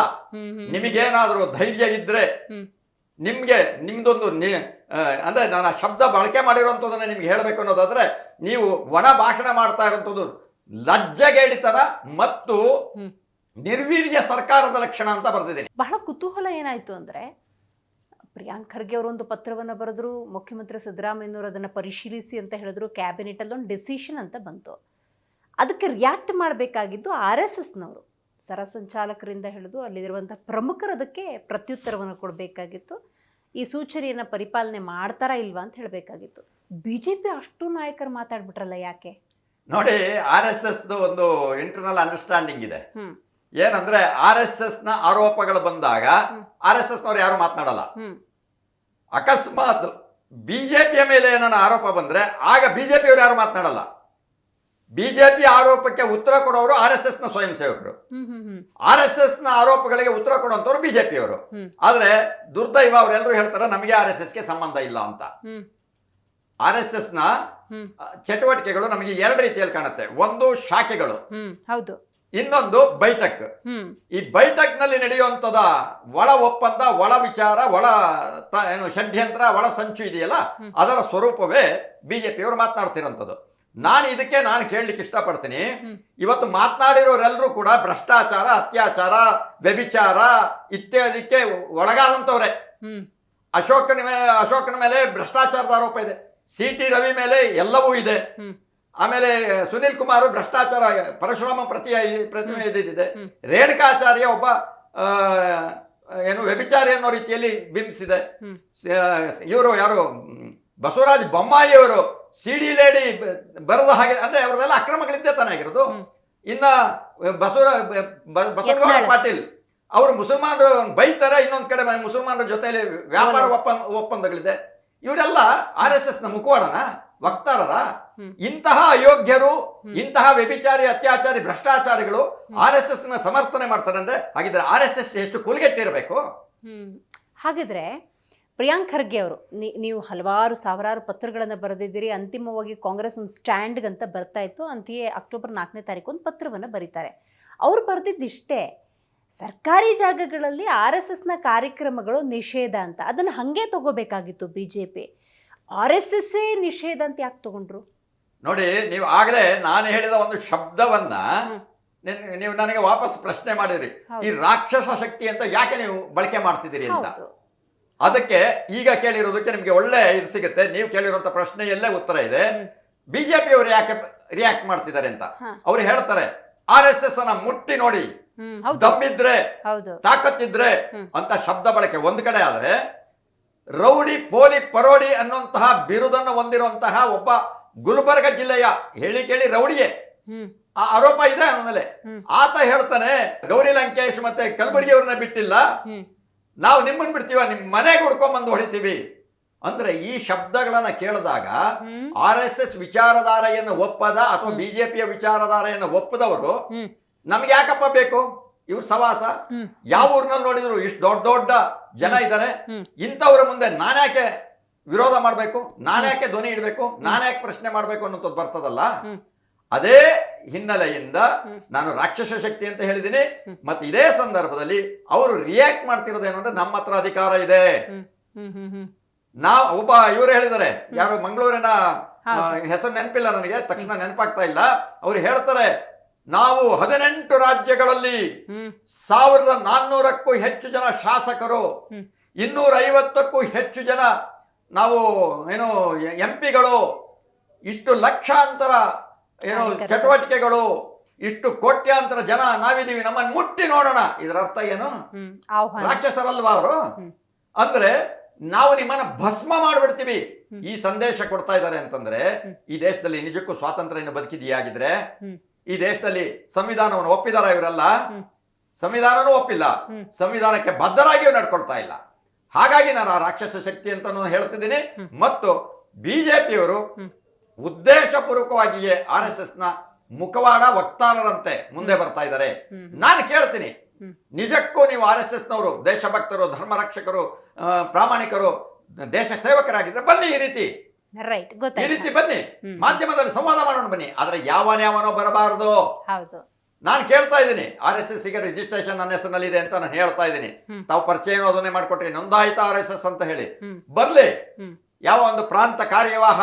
ನಿಮಗೇನಾದ್ರೂ ಧೈರ್ಯ ಇದ್ರೆ. ನಿಮ್ಗೆ ನಿಮ್ಮದೊಂದು ನಿ ಅಂದರೆ ನಾನು ಆ ಶಬ್ದ ಬಳಕೆ ಮಾಡಿರೋಂಥದ್ದನ್ನು ನಿಮ್ಗೆ ಹೇಳಬೇಕು ಅನ್ನೋದಾದರೆ ನೀವು ಒಣ ಭಾಷಣ ಮಾಡ್ತಾ ಇರೋಂಥದ್ದು ಲಜ್ಜೆಗೇಡಿತನ ಮತ್ತು ನಿರ್ವೀರ್ಯ ಸರ್ಕಾರದ ಲಕ್ಷಣ ಅಂತ ಬರೆದಿದ್ದೀನಿ. ಬಹಳ ಕುತೂಹಲ ಏನಾಯಿತು ಅಂದರೆ ಪ್ರಿಯಾಂಕ್ ಖರ್ಗೆ ಅವರೊಂದು ಪತ್ರವನ್ನು ಬರೆದ್ರು ಮುಖ್ಯಮಂತ್ರಿ ಸಿದ್ದರಾಮಯ್ಯನವರು ಅದನ್ನು ಪರಿಶೀಲಿಸಿ ಅಂತ ಹೇಳಿದ್ರು ಕ್ಯಾಬಿನೆಟ್ ಅಲ್ಲಿ ಒಂದು ಡಿಸಿಷನ್ ಅಂತ ಬಂತು. ಅದಕ್ಕೆ ರಿಯಾಕ್ಟ್ ಮಾಡಬೇಕಾಗಿದ್ದು ಆರ್ ಎಸ್ ಎಸ್ನವರು. ಸರ ಸಂಚಾಲಕರಿಂದ ಹಿಡಿದು ಅಲ್ಲಿರುವಂಥ ಪ್ರಮುಖರು ಅದಕ್ಕೆ ಪ್ರತ್ಯುತ್ತರವನ್ನು ಕೊಡಬೇಕಾಗಿತ್ತು. ಈ ಸೂಚನೆಯನ್ನು ಪರಿಪಾಲನೆ ಮಾಡ್ತಾರಾ ಇಲ್ವಾ ಅಂತ ಹೇಳಬೇಕಾಗಿತ್ತು. ಬಿ ಜೆ ಪಿ ಅಷ್ಟು ನಾಯಕರು ಮಾತಾಡ್ಬಿಟ್ರಲ್ಲ ಯಾಕೆ? ನೋಡಿ ಆರ್ ಎಸ್ ಎಸ್ದು ಒಂದು ಇಂಟರ್ನಲ್ ಅಂಡರ್ಸ್ಟ್ಯಾಂಡಿಂಗ್ ಇದೆ. ಏನಂದ್ರೆ ಆರ್ ಎಸ್ ಎಸ್ನ ಆರೋಪಗಳು ಬಂದಾಗ. ಆರ್ ಎಸ್ ಎಸ್ ನವ್ರು ಯಾರು ಮಾತನಾಡಲ್ಲ. ಅಕಸ್ಮಾತ್ ಬಿಜೆಪಿಯ ಮೇಲೆ ಏನಾರ ಆರೋಪ ಬಂದ್ರೆ ಆಗ ಬಿಜೆಪಿಯವರು ಯಾರು ಮಾತನಾಡಲ್ಲ. ಬಿಜೆಪಿ ಆರೋಪಕ್ಕೆ ಉತ್ತರ ಕೊಡೋರು ಆರ್ ಎಸ್ ಎಸ್ನ ಸ್ವಯಂ ಸೇವಕರು ಆರ್ ಎಸ್ ಎಸ್ನ ಆರೋಪಗಳಿಗೆ ಉತ್ತರ ಕೊಡುವಂತವ್ರು ಬಿಜೆಪಿ ಅವರು. ಆದ್ರೆ ದುರ್ದೈವ ಅವರೆಲ್ಲರೂ ಹೇಳ್ತಾರೆ ನಮಗೆ ಆರ್ ಎಸ್ ಎಸ್ಗೆ ಸಂಬಂಧ ಇಲ್ಲ ಅಂತ. ಆರ್ ಎಸ್ ಎಸ್ನ ಚಟುವಟಿಕೆಗಳು ನಮಗೆ ಎರಡು ರೀತಿಯಲ್ಲಿ ಕಾಣುತ್ತೆ. ಒಂದು ಶಾಖೆಗಳು ಹೌದು. ಇನ್ನೊಂದು ಬೈಟಕ್ ಈ ಬೈಟಕ್ನಲ್ಲಿ ನಡೆಯುವಂತದ ಒಳ ಒಪ್ಪಂದ ಒಳ ವಿಚಾರ ಒಳ ಏನು ಷಡ್ಯಂತ್ರ ಒಳ ಸಂಚು ಇದೆಯಲ್ಲ ಅದರ ಸ್ವರೂಪವೇ ಬಿಜೆಪಿಯವರು ಮಾತನಾಡ್ತಿರೋಂಥದ್ದು. ನಾನು ಇದಕ್ಕೆ ನಾನು ಕೇಳಲಿಕ್ಕೆ ಇಷ್ಟಪಡ್ತೀನಿ. ಇವತ್ತು ಮಾತನಾಡಿರೋರೆಲ್ಲರೂ ಕೂಡ ಭ್ರಷ್ಟಾಚಾರ ಅತ್ಯಾಚಾರ ವ್ಯಭಿಚಾರ ಇತ್ಯಾದಿಕ್ಕೆ ಒಳಗಾದಂಥವ್ರೆ. ಅಶೋಕನ ಮೇಲೆ ಅಶೋಕನ ಮೇಲೆ ಭ್ರಷ್ಟಾಚಾರದ ಆರೋಪ ಇದೆ. ಸಿ ಟಿ ರವಿ ಮೇಲೆ ಎಲ್ಲವೂ ಇದೆ. ಆಮೇಲೆ ಸುನಿಲ್ ಕುಮಾರ್ ಭ್ರಷ್ಟಾಚಾರ ಪರಶುರಾಮ ಪ್ರತಿ ಪ್ರತಿಮೆ ಇದ್ದಿದೆ. ರೇಣುಕಾಚಾರ್ಯ ಒಬ್ಬ ಏನು ವ್ಯಭಿಚಾರಿ ಅನ್ನೋ ರೀತಿಯಲ್ಲಿ ಬಿಂಬಿಸಿದೆ. ಇವರು ಯಾರು? ಬಸವರಾಜ್ ಬೊಮ್ಮಾಯಿಯವರು. ಸಿ ಡಿ ಲೇಡಿ ಬರದ ಹಾಗೆ ಅಂದ್ರೆ ಅವರದೆಲ್ಲ ಅಕ್ರಮಗಳಿದ್ದೇ ತಾನೇ ಆಗಿರೋದು. ಇನ್ನ ಬಸವರ ಬಸವನಗೌಡ ಪಾಟೀಲ್ ಅವರು ಮುಸಲ್ಮಾನರು ಬೈತಾರೆ ಇನ್ನೊಂದ್ ಕಡೆ ಮುಸಲ್ಮಾನರ ಜೊತೆಯಲ್ಲಿ ವ್ಯಾಪಾರ. ಒಪ್ಪಂದ ಒಪ್ಪಂದಗಳಿದೆ. ಇವರೆಲ್ಲ ಆರ್ ಎಸ್ ಎಸ್ನ ಮುಖವಾಡನ ವಕ್ತಾರರ. ಇಂತಹ ಅಯೋಗ್ಯರು. ಇಂತಹ ವ್ಯಭಿಚಾರಿ ಅತ್ಯಾಚಾರಿ ಭ್ರಷ್ಟಾಚಾರಿಗಳು ಆರ್ ಎಸ್ ಎಸ್ನ ಸಮರ್ಥನೆ ಮಾಡ್ತಾರೆ ಅಂದ್ರೆ ಹಾಗಿದ್ರೆ ಆರ್ ಎಸ್ ಎಸ್ ಎಷ್ಟು ಕುಲ್ಗೆಟ್ಟಿರಬೇಕು? ಹಾಗಿದ್ರೆ ಪ್ರಿಯಾಂಕ್ ಖರ್ಗೆ ಅವರು ನೀವು ಹಲವಾರು ಸಾವಿರಾರು ಪತ್ರಗಳನ್ನು ಬರೆದಿದ್ದೀರಿ ಅಂತಿಮವಾಗಿ ಕಾಂಗ್ರೆಸ್ ಒಂದು ಸ್ಟ್ಯಾಂಡ್ಗಂತ ಬರ್ತಾ ಇತ್ತು ಅಂತೆಯೇ ಅಕ್ಟೋಬರ್ ನಾಲ್ಕನೇ ತಾರೀಕು ಒಂದು ಪತ್ರವನ್ನು ಬರೀತಾರೆ. ಅವ್ರು ಬರೆದಿದ್ದಿಷ್ಟೇ ಸರ್ಕಾರಿ ಜಾಗಗಳಲ್ಲಿ ಆರ್ ಎಸ್ ಎಸ್ನ ಕಾರ್ಯಕ್ರಮಗಳು ನಿಷೇಧ ಅಂತ ಅದನ್ನು ಹಾಗೆ ತಗೋಬೇಕಾಗಿತ್ತು B J P. R S essay ನಿಷೇಧ ಅಂತ ಯಾಕೆ ತಗೊಂಡ್ರು? ನೋಡಿ ನೀವು ಆಗಲೇ ನಾನು ಹೇಳಿದ ಒಂದು ಶಬ್ದವನ್ನ ನೀವು ನನಗೆ ವಾಪಸ್ ಪ್ರಶ್ನೆ ಮಾಡಿದ್ರಿ. ಈ ರಾಕ್ಷಸ ಶಕ್ತಿ ಅಂತ ಯಾಕೆ ನೀವು ಬಳಕೆ ಮಾಡ್ತಿದ್ದೀರಿ ಅಂತ? ಅದಕ್ಕೆ ಈಗ ಕೇಳಿರೋದಕ್ಕೆ ನಿಮಗೆ ಒಳ್ಳೆ ಇದು ಸಿಗುತ್ತೆ. ನೀವು ಕೇಳಿರುವಂತ ಪ್ರಶ್ನೆಯಲ್ಲೇ ಉತ್ತರ ಇದೆ. ಬಿಜೆಪಿ ಅವರು ಯಾಕೆ ರಿಯಾಕ್ಟ್ ಮಾಡ್ತಿದ್ದಾರೆ ಅಂತ. ಅವ್ರು ಹೇಳ್ತಾರೆ ಆರ್ ಎಸ್ ಎಸ್ ಅನ್ನ ಮುಟ್ಟಿ ನೋಡಿ. ದಮ್ಮಿದ್ರೆ ತಾಕತ್ತಿದ್ರೆ. ಅಂತ ಶಬ್ದ ಬಳಕೆ ಒಂದ್ ಕಡೆ ಆದ್ರೆ ರೌಡಿ ಪೋಲಿ ಪರೋಡಿ ಅನ್ನುವಂತಹ ಬಿರುದನ್ನು ಹೊಂದಿರುವಂತಹ ಒಬ್ಬ ಗುಲ್ಬರ್ಗ ಜಿಲ್ಲೆಯ ಹೇಳಿ ಕೇಳಿ ರೌಡಿಯೇ. ಆ ಆರೋಪ ಇದೆ ಆಮೇಲೆ ಮೇಲೆ. ಆತ ಹೇಳ್ತಾನೆ ಗೌರಿ ಲಂಕೇಶ್ ಮತ್ತೆ ಕಲಬುರ್ಗಿ ಅವ್ರನ್ನ ಬಿಟ್ಟಿಲ್ಲ ನಾವು ನಿಮ್ಮನ್ನ ಬಿಡ್ತೀವ ನಿಮ್ಮ ಮನೆಗೆ ಹುಡ್ಕೊಂಬಂದು ಹೊಡಿತೀವಿ. ಅಂದ್ರೆ ಈ ಶಬ್ದಗಳನ್ನ ಕೇಳಿದಾಗ ಆರ್ ಎಸ್ ಎಸ್ ವಿಚಾರಧಾರೆಯನ್ನು ಒಪ್ಪದ ಅಥವಾ. ಬಿಜೆಪಿಯ ವಿಚಾರಧಾರೆಯನ್ನು ಒಪ್ಪದವರು ನಮ್ಗೆ ಯಾಕಪ್ಪ ಬೇಕು? ಇವ್ರ ಸವಾಸ? ಯಾವ ಊರಿನಲ್ಲಿ ನೋಡಿದ್ರು ಇಷ್ಟು ದೊಡ್ಡ ದೊಡ್ಡ ಜನ ಇದ್ದಾರೆ. ಇಂಥವ್ರ ಮುಂದೆ ನಾನ್ಯಾಕೆ ವಿರೋಧ ಮಾಡಬೇಕು? ನಾನ್ಯಾಕೆ ಧ್ವನಿ ಇಡಬೇಕು? ನಾನ್ಯಾಕೆ ಪ್ರಶ್ನೆ ಮಾಡಬೇಕು ಅನ್ನೋದು ಬರ್ತದಲ್ಲ? ಅದೇ ಹಿನ್ನೆಲೆಯಿಂದ ನಾನು ರಾಕ್ಷಸ ಶಕ್ತಿ ಅಂತ ಹೇಳಿದ್ದೀನಿ. ಮತ್ತೆ ಇದೇ ಸಂದರ್ಭದಲ್ಲಿ ಅವರು ರಿಯಾಕ್ಟ್ ಮಾಡ್ತಿರೋದೇನು ಅಂದ್ರೆ ನಮ್ಮ ಹತ್ರ ಅಧಿಕಾರ ಇದೆ. ನಾವು ಒಬ್ಬ ಇವರು ಹೇಳಿದ್ದಾರೆ. ಯಾರು ಮಂಗಳೂರಿನ ಹೆಸರು ನೆನಪಿಲ್ಲ ನನಗೆ ತಕ್ಷಣ ನೆನಪಾಗ್ತಾ ಇಲ್ಲ. ಅವ್ರು ಹೇಳ್ತಾರೆ ನಾವು ಹದಿನೆಂಟು ರಾಜ್ಯಗಳಲ್ಲಿ ಸಾವಿರದ ನಾನ್ನೂರಕ್ಕೂ ಹೆಚ್ಚು ಜನ ಶಾಸಕರು. ಇನ್ನೂರ ಐವತ್ತಕ್ಕೂ ಹೆಚ್ಚು ಜನ ನಾವು ಏನು ಎಂ ಪಿಗಳು. ಇಷ್ಟು ಲಕ್ಷಾಂತರ ಏನು ಚಟುವಟಿಕೆಗಳು ಇಷ್ಟು ಕೋಟ್ಯಾಂತರ ಜನ ನಾವಿದೀವಿ ನಮ್ಮನ್ನು ಮುಟ್ಟಿ ನೋಡೋಣ. ಇದರ ಅರ್ಥ ಏನು ರಾಕ್ಷಸರಲ್ವಾ ಅವರು? ಅಂದ್ರೆ ನಾವು ನಿಮ್ಮನ್ನ ಭಸ್ಮ ಮಾಡ್ಬಿಡ್ತೀವಿ. ಈ ಸಂದೇಶ ಕೊಡ್ತಾ ಇದ್ದಾರೆ ಅಂತಂದ್ರೆ ಈ ದೇಶದಲ್ಲಿ ನಿಜಕ್ಕೂ ಸ್ವಾತಂತ್ರ್ಯ ಇನ್ನು ಬದುಕಿದೆಯಾಗಿದ್ರೆ. ಈ ದೇಶದಲ್ಲಿ ಸಂವಿಧಾನವನ್ನು ಒಪ್ಪಿದಾರ ಇವರೆಲ್ಲ. ಸಂವಿಧಾನನೂ ಒಪ್ಪಿಲ್ಲ. ಸಂವಿಧಾನಕ್ಕೆ ಬದ್ಧರಾಗಿಯೂ ನಡ್ಕೊಳ್ತಾ ಇಲ್ಲ. ಹಾಗಾಗಿ ನಾನು ಆ ರಾಕ್ಷಸ ಶಕ್ತಿ ಅಂತಾನು ಹೇಳ್ತಿದ್ದೀನಿ. ಮತ್ತು ಬಿಜೆಪಿಯವರು. ಉದ್ದೇಶಪೂರ್ವಕವಾಗಿಯೇ ಆರ್ ಎಸ್ ಎಸ್ನ ಮುಖವಾಡ ವಕ್ತಾರರಂತೆ ಮುಂದೆ ಬರ್ತಾ ಇದ್ದಾರೆ. ನಾನು ಕೇಳ್ತೀನಿ ನಿಜಕ್ಕೂ ನೀವು ಆರ್ ಎಸ್ ಎಸ್ನವರು ದೇಶಭಕ್ತರು ಧರ್ಮ ರಕ್ಷಕರು ಪ್ರಾಮಾಣಿಕರು ದೇಶ ಸೇವಕರಾಗಿದ್ರೆ ಬನ್ನಿ ಈ ರೀತಿ. ಈ ರೀತಿ ಬನ್ನಿ. ಮಾಧ್ಯಮದಲ್ಲಿ ಸಂವಾದ ಮಾಡೋಣ ಬನ್ನಿ. ಆದ್ರೆ ಯಾವನ್ಯಾವನೋ ಬರಬಾರದು. ನಾನು ಕೇಳ್ತಾ ಇದ್ದೀನಿ ಆರ್ ಎಸ್ ಎಸ್ಗೆ ರಿಜಿಸ್ಟ್ರೇಷನ್ ನನ್ನ ಹೆಸರಿನಲ್ಲಿ ಇದೆ ಅಂತ ನಾನು ಹೇಳ್ತಾ ಇದ್ದೀನಿ. ತಾವು ಪರಿಚಯ ಅದನ್ನೇ ಮಾಡ್ಕೊಟ್ರಿ. ನೋಂದಾಯಿತ ಆರ್ ಎಸ್ ಎಸ್ ಅಂತ ಹೇಳಿ. ಬರ್ಲಿ. ಯಾವ ಒಂದು ಪ್ರಾಂತ ಕಾರ್ಯವಾಹ.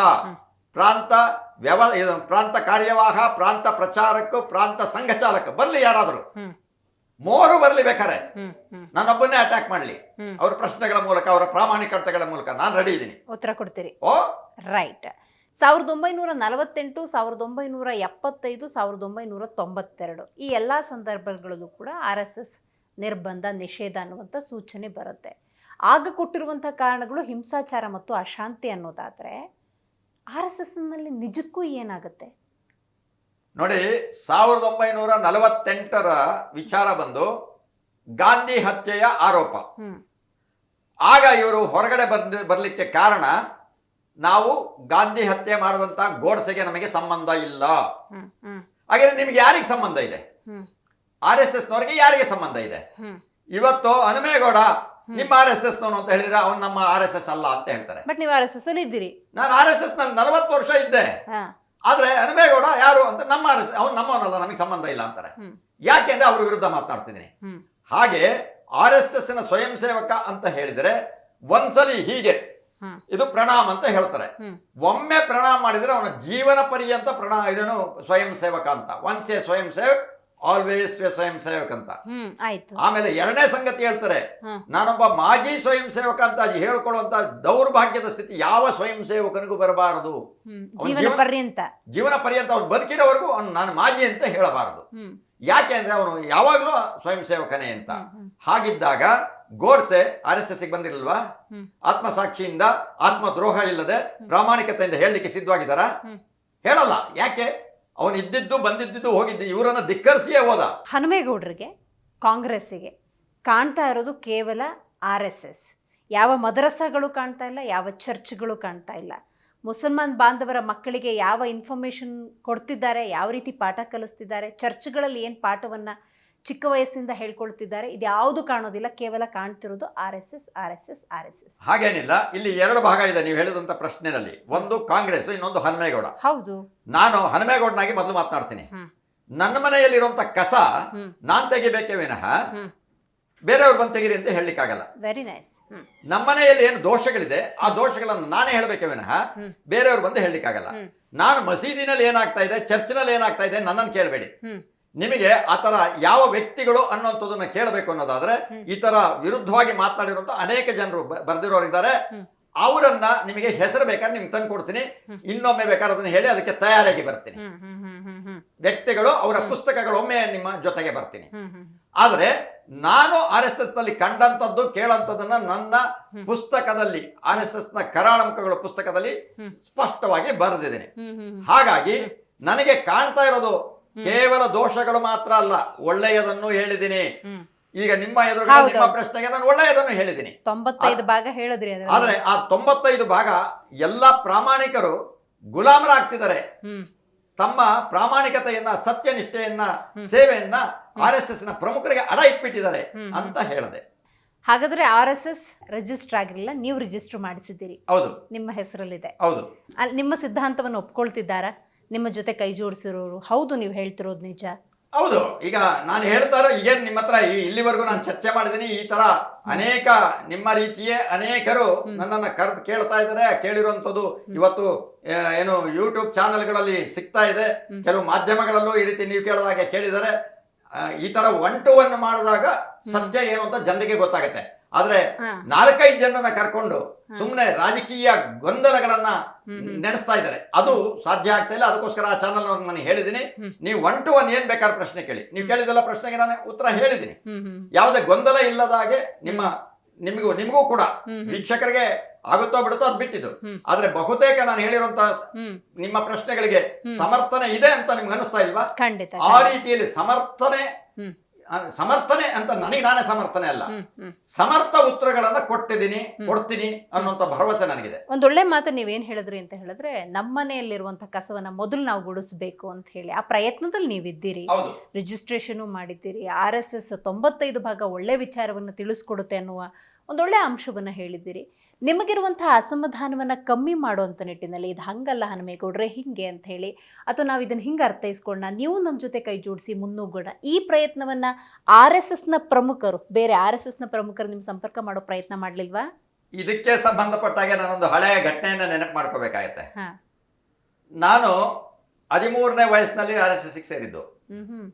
ಪ್ರಾಂತ ವ್ಯವ ಪ್ರಾಂತ ಕಾರ್ಯವಾಹ ಪ್ರಾಂತ ಪ್ರಚಾರಕ್ಕೂ ಪ್ರಾಂತ ಸಂಘ ಚಾಲಕ ಬರ್ಲಿ ಯಾರಾದರೂ. ಮೋರು ಬರಲಿ ಬೇಕಾರೆ. ಹ್ಮ್ ಅಟ್ಯಾಕ್ ಮಾಡ್ಲಿ. ಅವ್ರ ಅವರ ಪ್ರಶ್ನೆಗಳ ಮೂಲಕ ಅವರ ಪ್ರಾಮಾಣಿಕತೆಗಳ ಮೂಲಕ ನಾನು ರೆಡಿ ಇದ್ದೀನಿ. ಉತ್ತರ ಕೊಡ್ತೀರಿ. ಓ? ರೈಟ್ ಸಾವಿರದ ಒಂಬೈನೂರ ನಲವತ್ತೆಂಟು ಸಾವಿರದ ಒಂಬೈನೂರ ಎಪ್ಪತ್ತೈದು ಸಾವಿರದ ಒಂಬೈನೂರ ತೊಂಬತ್ತೆರಡು. ಈ ಎಲ್ಲ ಸಂದರ್ಭಗಳಲ್ಲೂ ಕೂಡ ಆರ್ ಎಸ್ ಎಸ್ ನಿರ್ಬಂಧ ನಿಷೇಧ ಅನ್ನುವಂಥ ಸೂಚನೆ ಬರುತ್ತೆ. ಆಗ ಕೊಟ್ಟಿರುವಂಥ ಕಾರಣಗಳು ಹಿಂಸಾಚಾರ ಮತ್ತು ಅಶಾಂತಿ ಅನ್ನೋದಾದರೆ ಆರ್ ಎಸ್ ಎಸ್ನಲ್ಲಿ ನಿಜಕ್ಕೂ ಏನಾಗುತ್ತೆ? ನೋಡಿ ಸಾವಿರದ ಒಂಬೈನೂರ ನಲವತ್ತೆಂಟರ ವಿಚಾರ ಬಂದು ಗಾಂಧಿ ಹತ್ಯೆಯ ಆರೋಪ. ಆಗ ಇವರು ಹೊರಗಡೆ ಬಂದ ಬರಲಿಕ್ಕೆ ಕಾರಣ ನಾವು ಗಾಂಧಿ ಹತ್ಯೆ ಮಾಡಿದಂತ ಗೋಡ್ಸೆಗೆ ನಮಗೆ ಸಂಬಂಧ ಇಲ್ಲ. ಹಾಗೆ ನಿಮ್ಗೆ ಯಾರಿಗೆ ಸಂಬಂಧ ಇದೆ? ಆರ್ ಎಸ್ ಎಸ್ನವರಿಗೆ ಯಾರಿಗೆ ಸಂಬಂಧ ಇದೆ? ಇವತ್ತು ಹನುಮೇಗೌಡ ನಿಮ್ಮ ಆರ್ ಎಸ್ ಎಸ್ ಅಂತ ಹೇಳಿದ್ರೆ ಅವ್ನು ನಮ್ಮ ಆರ್ ಎಸ್ ಎಸ್ ಅಲ್ಲ ಅಂತ ಹೇಳ್ತಾರೆ. ಬಟ್ ನೀವು ಆರ್ ಎಸ್ ಎಸ್ ಅಲ್ಲಿ ಇದ್ದೀರಿ. ನಾನು ಆರ್ ಎಸ್ ಎಸ್ನಲ್ಲಿ ನಲವತ್ತು ವರ್ಷ ಇದ್ದೆ. ಆದ್ರೆ ಹನುಮೇಗೌಡ ಯಾರು ಅಂತ ನಮ್ಮ ಆರ್ ಎಸ್ ಅವ್ನು ನಮ್ಮವನಲ್ಲ ನಮಗೆ ಸಂಬಂಧ ಇಲ್ಲ ಅಂತಾರೆ. ಯಾಕೆಂದ್ರೆ ಅವ್ರ ವಿರುದ್ಧ ಮಾತನಾಡ್ತಿದ್ದೀನಿ ಹ್ಮ್. ಹಾಗೆ ಆರ್ ಎಸ್ ಎಸ್ನ ಸ್ವಯಂ ಸೇವಕ ಅಂತ ಹೇಳಿದ್ರೆ ಒಂದ್ಸಲಿ ಹೀಗೆ. ಇದು ಪ್ರಣಾಮ್ ಅಂತ ಹೇಳ್ತಾರೆ. ಒಮ್ಮೆ ಪ್ರಣಾಮ ಮಾಡಿದ್ರೆ ಅವನ ಜೀವನ ಪರ್ಯಂತ ಪ್ರಣಾ ಇದನ್ನು ಸ್ವಯಂ ಸೇವಕ ಅಂತ. ಒನ್ಸ್ ಎ ಸ್ವಯಂ ಸೇವಕ್ ಆಲ್ವೇಸ್ ಸ್ವಯಂ ಸೇವಕ ಅಂತ. ಆಮೇಲೆ ಎರಡನೇ ಸಂಗತಿ ಹೇಳ್ತಾರೆ ನಾನೊಬ್ಬ ಮಾಜಿ ಸ್ವಯಂ ಸೇವಕ ಅಂತ ಹೇಳ್ಕೊಳ್ಳುವಂತ ದೌರ್ಭಾಗ್ಯದ ಸ್ಥಿತಿ ಯಾವ ಸ್ವಯಂ ಸೇವಕನಿಗೂ ಬರಬಾರದು? ಜೀವನ ಪರ್ಯಂತ ಜೀವನ ಪರ್ಯಂತ ಅವ್ನು ಬದುಕಿರೋವರೆಗೂ ಅವ್ನು ನಾನು ಮಾಜಿ ಅಂತ ಹೇಳಬಾರದು. ಯಾಕೆ ಅಂದ್ರೆ ಅವನು ಯಾವಾಗಲೂ ಸ್ವಯಂ ಸೇವಕನೇ ಅಂತ. ಹಾಗಿದ್ದಾಗ ಗೋಡ್ಸೆ ಆರ್ ಎಸ್ ಎಸ್ ಬಂದಿರಲ್ವಾ. ಆತ್ಮಸಾಕ್ಷಿಯಿಂದ ಆತ್ಮದ್ರೋಹ ಇಲ್ಲದೆ ಪ್ರಾಮಾಣಿಕತೆಯಿಂದ ಹೇಳಲಿಕ್ಕೆ ಸಿದ್ಧವಾಗಿದ್ದಾರಾ? ಹೇಳಲ್ಲ. ಯಾಕೆ? ಅವನು ಇದ್ದಿದ್ದು ಬಂದಿದ್ದು ಹೋಗಿದ್ದು, ಇವರನ್ನ ಧಿಕ್ಕರಿಸಿಯೇ ಹೋದ. ಹನುಮೇಗೌಡರಿಗೆ, ಕಾಂಗ್ರೆಸ್ಸಿಗೆ ಕಾಣ್ತಾ ಇರೋದು ಕೇವಲ ಆರ್ ಎಸ್ ಎಸ್. ಯಾವ ಮದರಸಾಗಳು ಕಾಣ್ತಾ ಇಲ್ಲ, ಯಾವ ಚರ್ಚ್ಗಳು ಕಾಣ್ತಾ ಇಲ್ಲ. ಮುಸಲ್ಮಾನ್ ಬಾಂಧವರ ಮಕ್ಕಳಿಗೆ ಯಾವ ಇನ್ಫಾರ್ಮೇಷನ್ ಕೊಡ್ತಿದ್ದಾರೆ, ಯಾವ ರೀತಿ ಪಾಠ ಕಲಿಸ್ತಿದ್ದಾರೆ, ಚರ್ಚ್ಗಳಲ್ಲಿ ಏನು ಪಾಠವನ್ನು ಚಿಕ್ಕ ವಯಸ್ಸಿಂದ ಹೇಳ್ಕೊಳ್ತಿದ್ದಾರೆ. ಇದ್ಯಾವುದು ಕಾಣೋದಿಲ್ಲ ಕೇವಲ ಕಾಣ್ತಿರೋದು R S S R S S R S S. ಹಾಗೇನಿಲ್ಲ ಇಲ್ಲಿ ಎರಡು ಭಾಗ ಇದೆ ನೀವು ಹೇಳಿದಂತ ಪ್ರಶ್ನೆನಲ್ಲಿ ಒಂದು ಕಾಂಗ್ರೆಸ್ ಇನ್ನೊಂದು ಹನುಮೇಗೌಡ. ಹೌದು. ನಾನು ಹನುಮೇಗೌಡನಾಗಿ ಮೊದಲು ಮಾತನಾಡ್ತೀನಿ. ನನ್ನ ಮನೆಯಲ್ಲಿರುವಂತ ಕಸ ನಾನ್ ತೆಗಿಬೇಕೇ ವಿನಃ ಬೇರೆಯವ್ರು ಬಂದು ತೆಗೀರಿ ಅಂತ ಹೇಳಲಿಕ್ಕಾಗಲ್ಲ. ವೆರಿ ನೈಸ್ ನಮ್ಮನೆಯಲ್ಲಿ ನಮ್ಮ ಮನೆಯಲ್ಲಿ ಏನು ದೋಷಗಳಿದೆ ಆ ದೋಷಗಳನ್ನು ನಾನೇ ಹೇಳಬೇಕೆ ವಿನಃ. ಬೇರೆಯವ್ರು ಬಂದು ಹೇಳಲಿಕ್ಕಾಗಲ್ಲ. ನಾನು ಮಸೀದಿನಲ್ಲಿ ಏನಾಗ್ತಾ ಇದೆ ಚರ್ಚ್ನಲ್ಲಿ ಏನಾಗ್ತಾ ಇದೆ ನನ್ನನ್ನು ಕೇಳಬೇಡಿ. ನಿಮಗೆ ಆ ಥರ ಯಾವ ವ್ಯಕ್ತಿಗಳು ಅನ್ನೋಂಥದ್ದನ್ನ ಕೇಳಬೇಕು ಅನ್ನೋದಾದ್ರೆ. ಈ ತರ ವಿರುದ್ಧವಾಗಿ ಮಾತನಾಡಿರುವಂತ ಅನೇಕ ಜನರು ಬರೆದಿರೋರಿದ್ದಾರೆ. ಅವರನ್ನ ನಿಮಗೆ ಹೆಸರು ಬೇಕಾದ್ರೆ ನಿಮ್ಗೆ ತಂದು ಕೊಡ್ತೀನಿ. ಇನ್ನೊಮ್ಮೆ ಬೇಕಾದ್ರೆ ಅದನ್ನ ಹೇಳಿ ಅದಕ್ಕೆ ತಯಾರಾಗಿ ಬರ್ತೀನಿ. ವ್ಯಕ್ತಿಗಳು ಅವರ. ಪುಸ್ತಕಗಳು ಒಮ್ಮೆ ನಿಮ್ಮ ಜೊತೆಗೆ ಬರ್ತೀನಿ. ಆದರೆ ನಾನು ಆರ್ ಎಸ್ ಎಸ್ನಲ್ಲಿ ಕಂಡಂತದ್ದು ಕೇಳಂತದನ್ನ ನನ್ನ ಪುಸ್ತಕದಲ್ಲಿ ಆರ್ ಎಸ್ ಎಸ್ನ ಕರಾಳಂಕಗಳ ಪುಸ್ತಕದಲ್ಲಿ ಸ್ಪಷ್ಟವಾಗಿ ಬರೆದಿದ್ದೀನಿ. ಹಾಗಾಗಿ ನನಗೆ ಕಾಣ್ತಾ ಇರೋದು. ಕೇವಲ ದೋಷಗಳು ಮಾತ್ರ ಅಲ್ಲ ಒಳ್ಳೆಯದನ್ನು ಹೇಳಿದ್ದೀನಿ ಈಗ ನಿಮ್ಮ ಎದುರುಗಡೆ ನಿಮ್ಮ ಪ್ರಶ್ನೆಗೆ ನಾನು ಒಳ್ಳೆಯದನ್ನು ಹೇಳಿದ್ದೀನಿ ತೊಂಬತ್ತೈದು ಭಾಗ ಹೇಳಿದ್ರಿ ಆದ್ರೆ ಆ ತೊಂಬತ್ತೈದು ಭಾಗ ಎಲ್ಲ ಪ್ರಾಮಾಣಿಕರು ಗುಲಾಮರಾಗ್ತಿದ್ದಾರೆ. ತಮ್ಮ ಪ್ರಾಮಾಣಿಕತೆಯನ್ನ ಸತ್ಯನಿಷ್ಠೆಯನ್ನ ನಿಷ್ಠೆಯನ್ನ ಸೇವೆಯನ್ನ ಆರ್ ಎಸ್ ಎಸ್ನ ಪ್ರಮುಖರಿಗೆ ಅಡ ಇಟ್ಬಿಟ್ಟಿದ್ದಾರೆ ಅಂತ ಹೇಳಿದೆ. ಹಾಗಾದ್ರೆ ಆರ್ ಎಸ್ ಎಸ್ ರಿಜಿಸ್ಟರ್ ಆಗಿರಲಿಲ್ಲ ನೀವು ರಿಜಿಸ್ಟರ್ ಮಾಡಿಸಿದ್ದೀರಿ. ಹೌದು. ನಿಮ್ಮ ಹೆಸರಲ್ಲಿದೆ. ಹೌದು. ನಿಮ್ಮ ಸಿದ್ಧಾಂತವನ್ನು ಒಪ್ಕೊಳ್ತಿದ್ದಾರಾ? ನಿಮ್ಮ ಜೊತೆ ಕೈ ಜೋಡಿಸಿರೋರು. ಹೌದು ನೀವು ಹೇಳ್ತಿರೋದು ನಿಜ. ಹೌದು ಈಗ ನಾನು ಹೇಳ್ತಾರೋ ಏನ್ ನಿಮ್ಮ ಹತ್ರ ಈ ಇಲ್ಲಿವರೆಗೂ ನಾನು ಚರ್ಚೆ ಮಾಡಿದ್ದೀನಿ ಈ ತರ ಅನೇಕ ನಿಮ್ಮ ರೀತಿಯೇ ಅನೇಕರು ನನ್ನನ್ನು ಕರೆದು ಕೇಳ್ತಾ ಇದ್ದಾರೆ ಕೇಳಿರುವಂಥದ್ದು ಇವತ್ತು ಏನು ಯೂಟ್ಯೂಬ್ ಚಾನೆಲ್ಗಳಲ್ಲಿ ಸಿಗ್ತಾ ಇದೆ. ಕೆಲವು ಮಾಧ್ಯಮಗಳಲ್ಲೂ ಈ ರೀತಿ ನೀವು ಕೇಳಿದಾಗ ಕೇಳಿದರೆ ಈ ತರ ಒನ್ ಟು ಒನ್ ಮಾಡಿದಾಗ ಸತ್ಯ ಏನು ಅಂತ ಜನರಿಗೆ ಗೊತ್ತಾಗುತ್ತೆ. ಆದ್ರೆ ನಾಲ್ಕೈದು ಜನರನ್ನ ಕರ್ಕೊಂಡು ಸುಮ್ಮನೆ ರಾಜಕೀಯ ಗೊಂದಲಗಳನ್ನ. ನಡೆಸ್ತಾ ಇದ್ದಾರೆ. ಅದು ಸಾಧ್ಯ ಆಗ್ತಾ ಇಲ್ಲ. ಅದಕ್ಕೋಸ್ಕರ ಆ ಚಾನಲ್ ನಾನು ಹೇಳಿದ್ದೀನಿ. ಹ್ಮ್. ನೀವು ಒನ್ ಟು ಒನ್ ಏನ್ ಬೇಕಾದ್ರೆ ಪ್ರಶ್ನೆ ಕೇಳಿ. ನೀವು ಕೇಳಿದೆಲ್ಲ ಪ್ರಶ್ನೆಗೆ ನಾನು ಉತ್ತರ ಹೇಳಿದ್ದೀನಿ. ಹ್ಮ್ ಯಾವುದೇ ಗೊಂದಲ ಇಲ್ಲದ ಹಾಗೆ ನಿಮ್ಮ ನಿಮಗೂ ನಿಮಗೂ ಕೂಡ. ವೀಕ್ಷಕರಿಗೆ ಆಗುತ್ತೋ ಬಿಡುತ್ತೋ ಅದು ಬಿಟ್ಟಿದ್ದು. ಆದ್ರೆ ಬಹುತೇಕ ನಾನು ಹೇಳಿರುವಂತ ನಿಮ್ಮ ಪ್ರಶ್ನೆಗಳಿಗೆ ಸಮರ್ಥನೆ ಇದೆ ಅಂತ ನಿಮ್ಗೆ ಅನಿಸ್ತಾ ಇಲ್ವಾ? ಆ ರೀತಿಯಲ್ಲಿ ಸಮರ್ಥನೆ ಸಮರ್ಥನೆ ಅಂತ ನನಗೆ ನಾನೇ ಸಮರ್ಥನೆ ಅಲ್ಲ. ಸಮರ್ಥ ಉತ್ತರಗಳನ್ನ ಕೊಟ್ಟಿದ್ದೀನಿ ಕೊಡ್ತೀನಿ ಅನ್ನುವಂಥ ಭರವಸೆ ನನಗಿದೆ. ಒಂದೊಳ್ಳೆ ಮಾತು ನೀವೇನ್ ಹೇಳಿದ್ರಿ ಅಂತ ಹೇಳಿದ್ರೆ ನಮ್ಮನೆಯಲ್ಲಿರುವಂತ ಕಸವನ್ನ ಮೊದಲು ನಾವು ಗುಡಿಸ್ಬೇಕು ಅಂತ ಹೇಳಿ. ಆ ಪ್ರಯತ್ನದಲ್ಲಿ ನೀವಿದ್ದೀರಿ. ರಿಜಿಸ್ಟ್ರೇಷನ್ ಮಾಡಿದ್ದೀರಿ. ಆರ್ ಎಸ್ ಎಸ್ ತೊಂಬತ್ತೈದು ಭಾಗ ಒಳ್ಳೆ ವಿಚಾರವನ್ನು ತಿಳಿಸ್ಕೊಡುತ್ತೆ ಅನ್ನುವ ಒಂದೊಳ್ಳೆ ಅಂಶವನ್ನ ಹೇಳಿದ್ದೀರಿ. ನಿಮಗಿರುವಂತಹ ಅಸಮಾಧಾನವನ್ನ ಕಮ್ಮಿ ಮಾಡುವಂತ ನಿಟ್ಟಿನಲ್ಲಿ ಇದು ಹಂಗಲ್ಲ ಹನುಮೇಗೌಡ್ರೆ ಹಿಂಗೆ ಅಂತ ಹೇಳಿ. ಅಥವಾ ನಾವು ಇದನ್ನ ಹಿಂಗೆ ಅರ್ಥೈಸ್ಕೊಂಡ ನೀವು ನಮ್ಮ ಜೊತೆ ಕೈ ಜೋಡಿಸಿ ಮುನ್ನುಗ್ಗೋಣ ಈ ಪ್ರಯತ್ನವನ್ನ ಆರ್ ಎಸ್ ಎಸ್ನ ಪ್ರಮುಖರು ಬೇರೆ ಆರ್ ಎಸ್ ಎಸ್ನ ಪ್ರಮುಖರು ನಿಮ್ಮ ಸಂಪರ್ಕ ಮಾಡೋ ಪ್ರಯತ್ನ ಮಾಡ್ಲಿಲ್ವಾ? ಇದಕ್ಕೆ ಸಂಬಂಧಪಟ್ಟಾಗೆ ನಾನೊಂದು ಹಳೆಯ ಘಟನೆಯನ್ನ ನೆನಪು ಮಾಡ್ಕೋಬೇಕಾಗತ್ತೆ. ಹಾ. ನಾನು ಹದಿಮೂರನೇ ವಯಸ್ಸಿನಲ್ಲಿ ಆರ್ ಎಸ್ ಎಸ್ ಸೇರಿದ್ದು. ಹ್ಮ್ ಹ್ಮ್.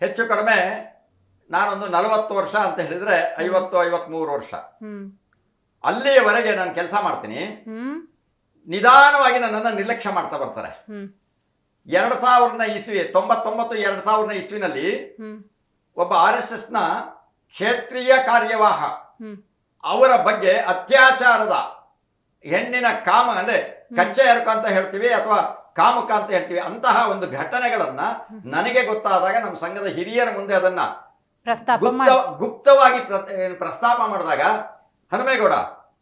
ಹೆಚ್ಚು ಕಡಿಮೆ ನಾನೊಂದು ನಲವತ್ತು ವರ್ಷ ಅಂತ ಹೇಳಿದ್ರೆ ಐವತ್ತು ಐವತ್ಮೂರು ವರ್ಷ. ಹ್ಮ್. ಅಲ್ಲಿಯವರೆಗೆ ನಾನು ಕೆಲಸ ಮಾಡ್ತೀನಿ. ನಿಧಾನವಾಗಿ ನನ್ನನ್ನು ನಿರ್ಲಕ್ಷ್ಯ ಮಾಡ್ತಾ ಬರ್ತಾರೆ. ಎರಡ್ ಸಾವಿರದ ಸಾವಿರನ ಇಸ್ವಿ ತೊಂಬತ್ತೊಂಬತ್ತು ಎರಡ್ ಸಾವಿರದ ಇಸ್ವಿನಲ್ಲಿ ಒಬ್ಬ ಆರ್ ಎಸ್ ಎಸ್ನ ಕ್ಷೇತ್ರೀಯ ಕಾರ್ಯವಾಹ ಅವರ ಬಗ್ಗೆ ಅತ್ಯಾಚಾರದ ಹೆಣ್ಣಿನ ಕಾಮ ಅಂದ್ರೆ ಕಚ್ಚೆ ಎರಕ ಅಂತ ಹೇಳ್ತೀವಿ ಅಥವಾ ಕಾಮುಕ ಅಂತ ಹೇಳ್ತೀವಿ ಅಂತಹ ಒಂದು ಘಟನೆಗಳನ್ನ ನನಗೆ ಗೊತ್ತಾದಾಗ ನಮ್ಮ ಸಂಘದ ಹಿರಿಯರ ಮುಂದೆ ಅದನ್ನ ಗುಪ್ತವಾಗಿ ಪ್ರ- ಪ್ರಸ್ತಾಪ ಮಾಡಿದಾಗ ಹನುಮೇಗೌಡ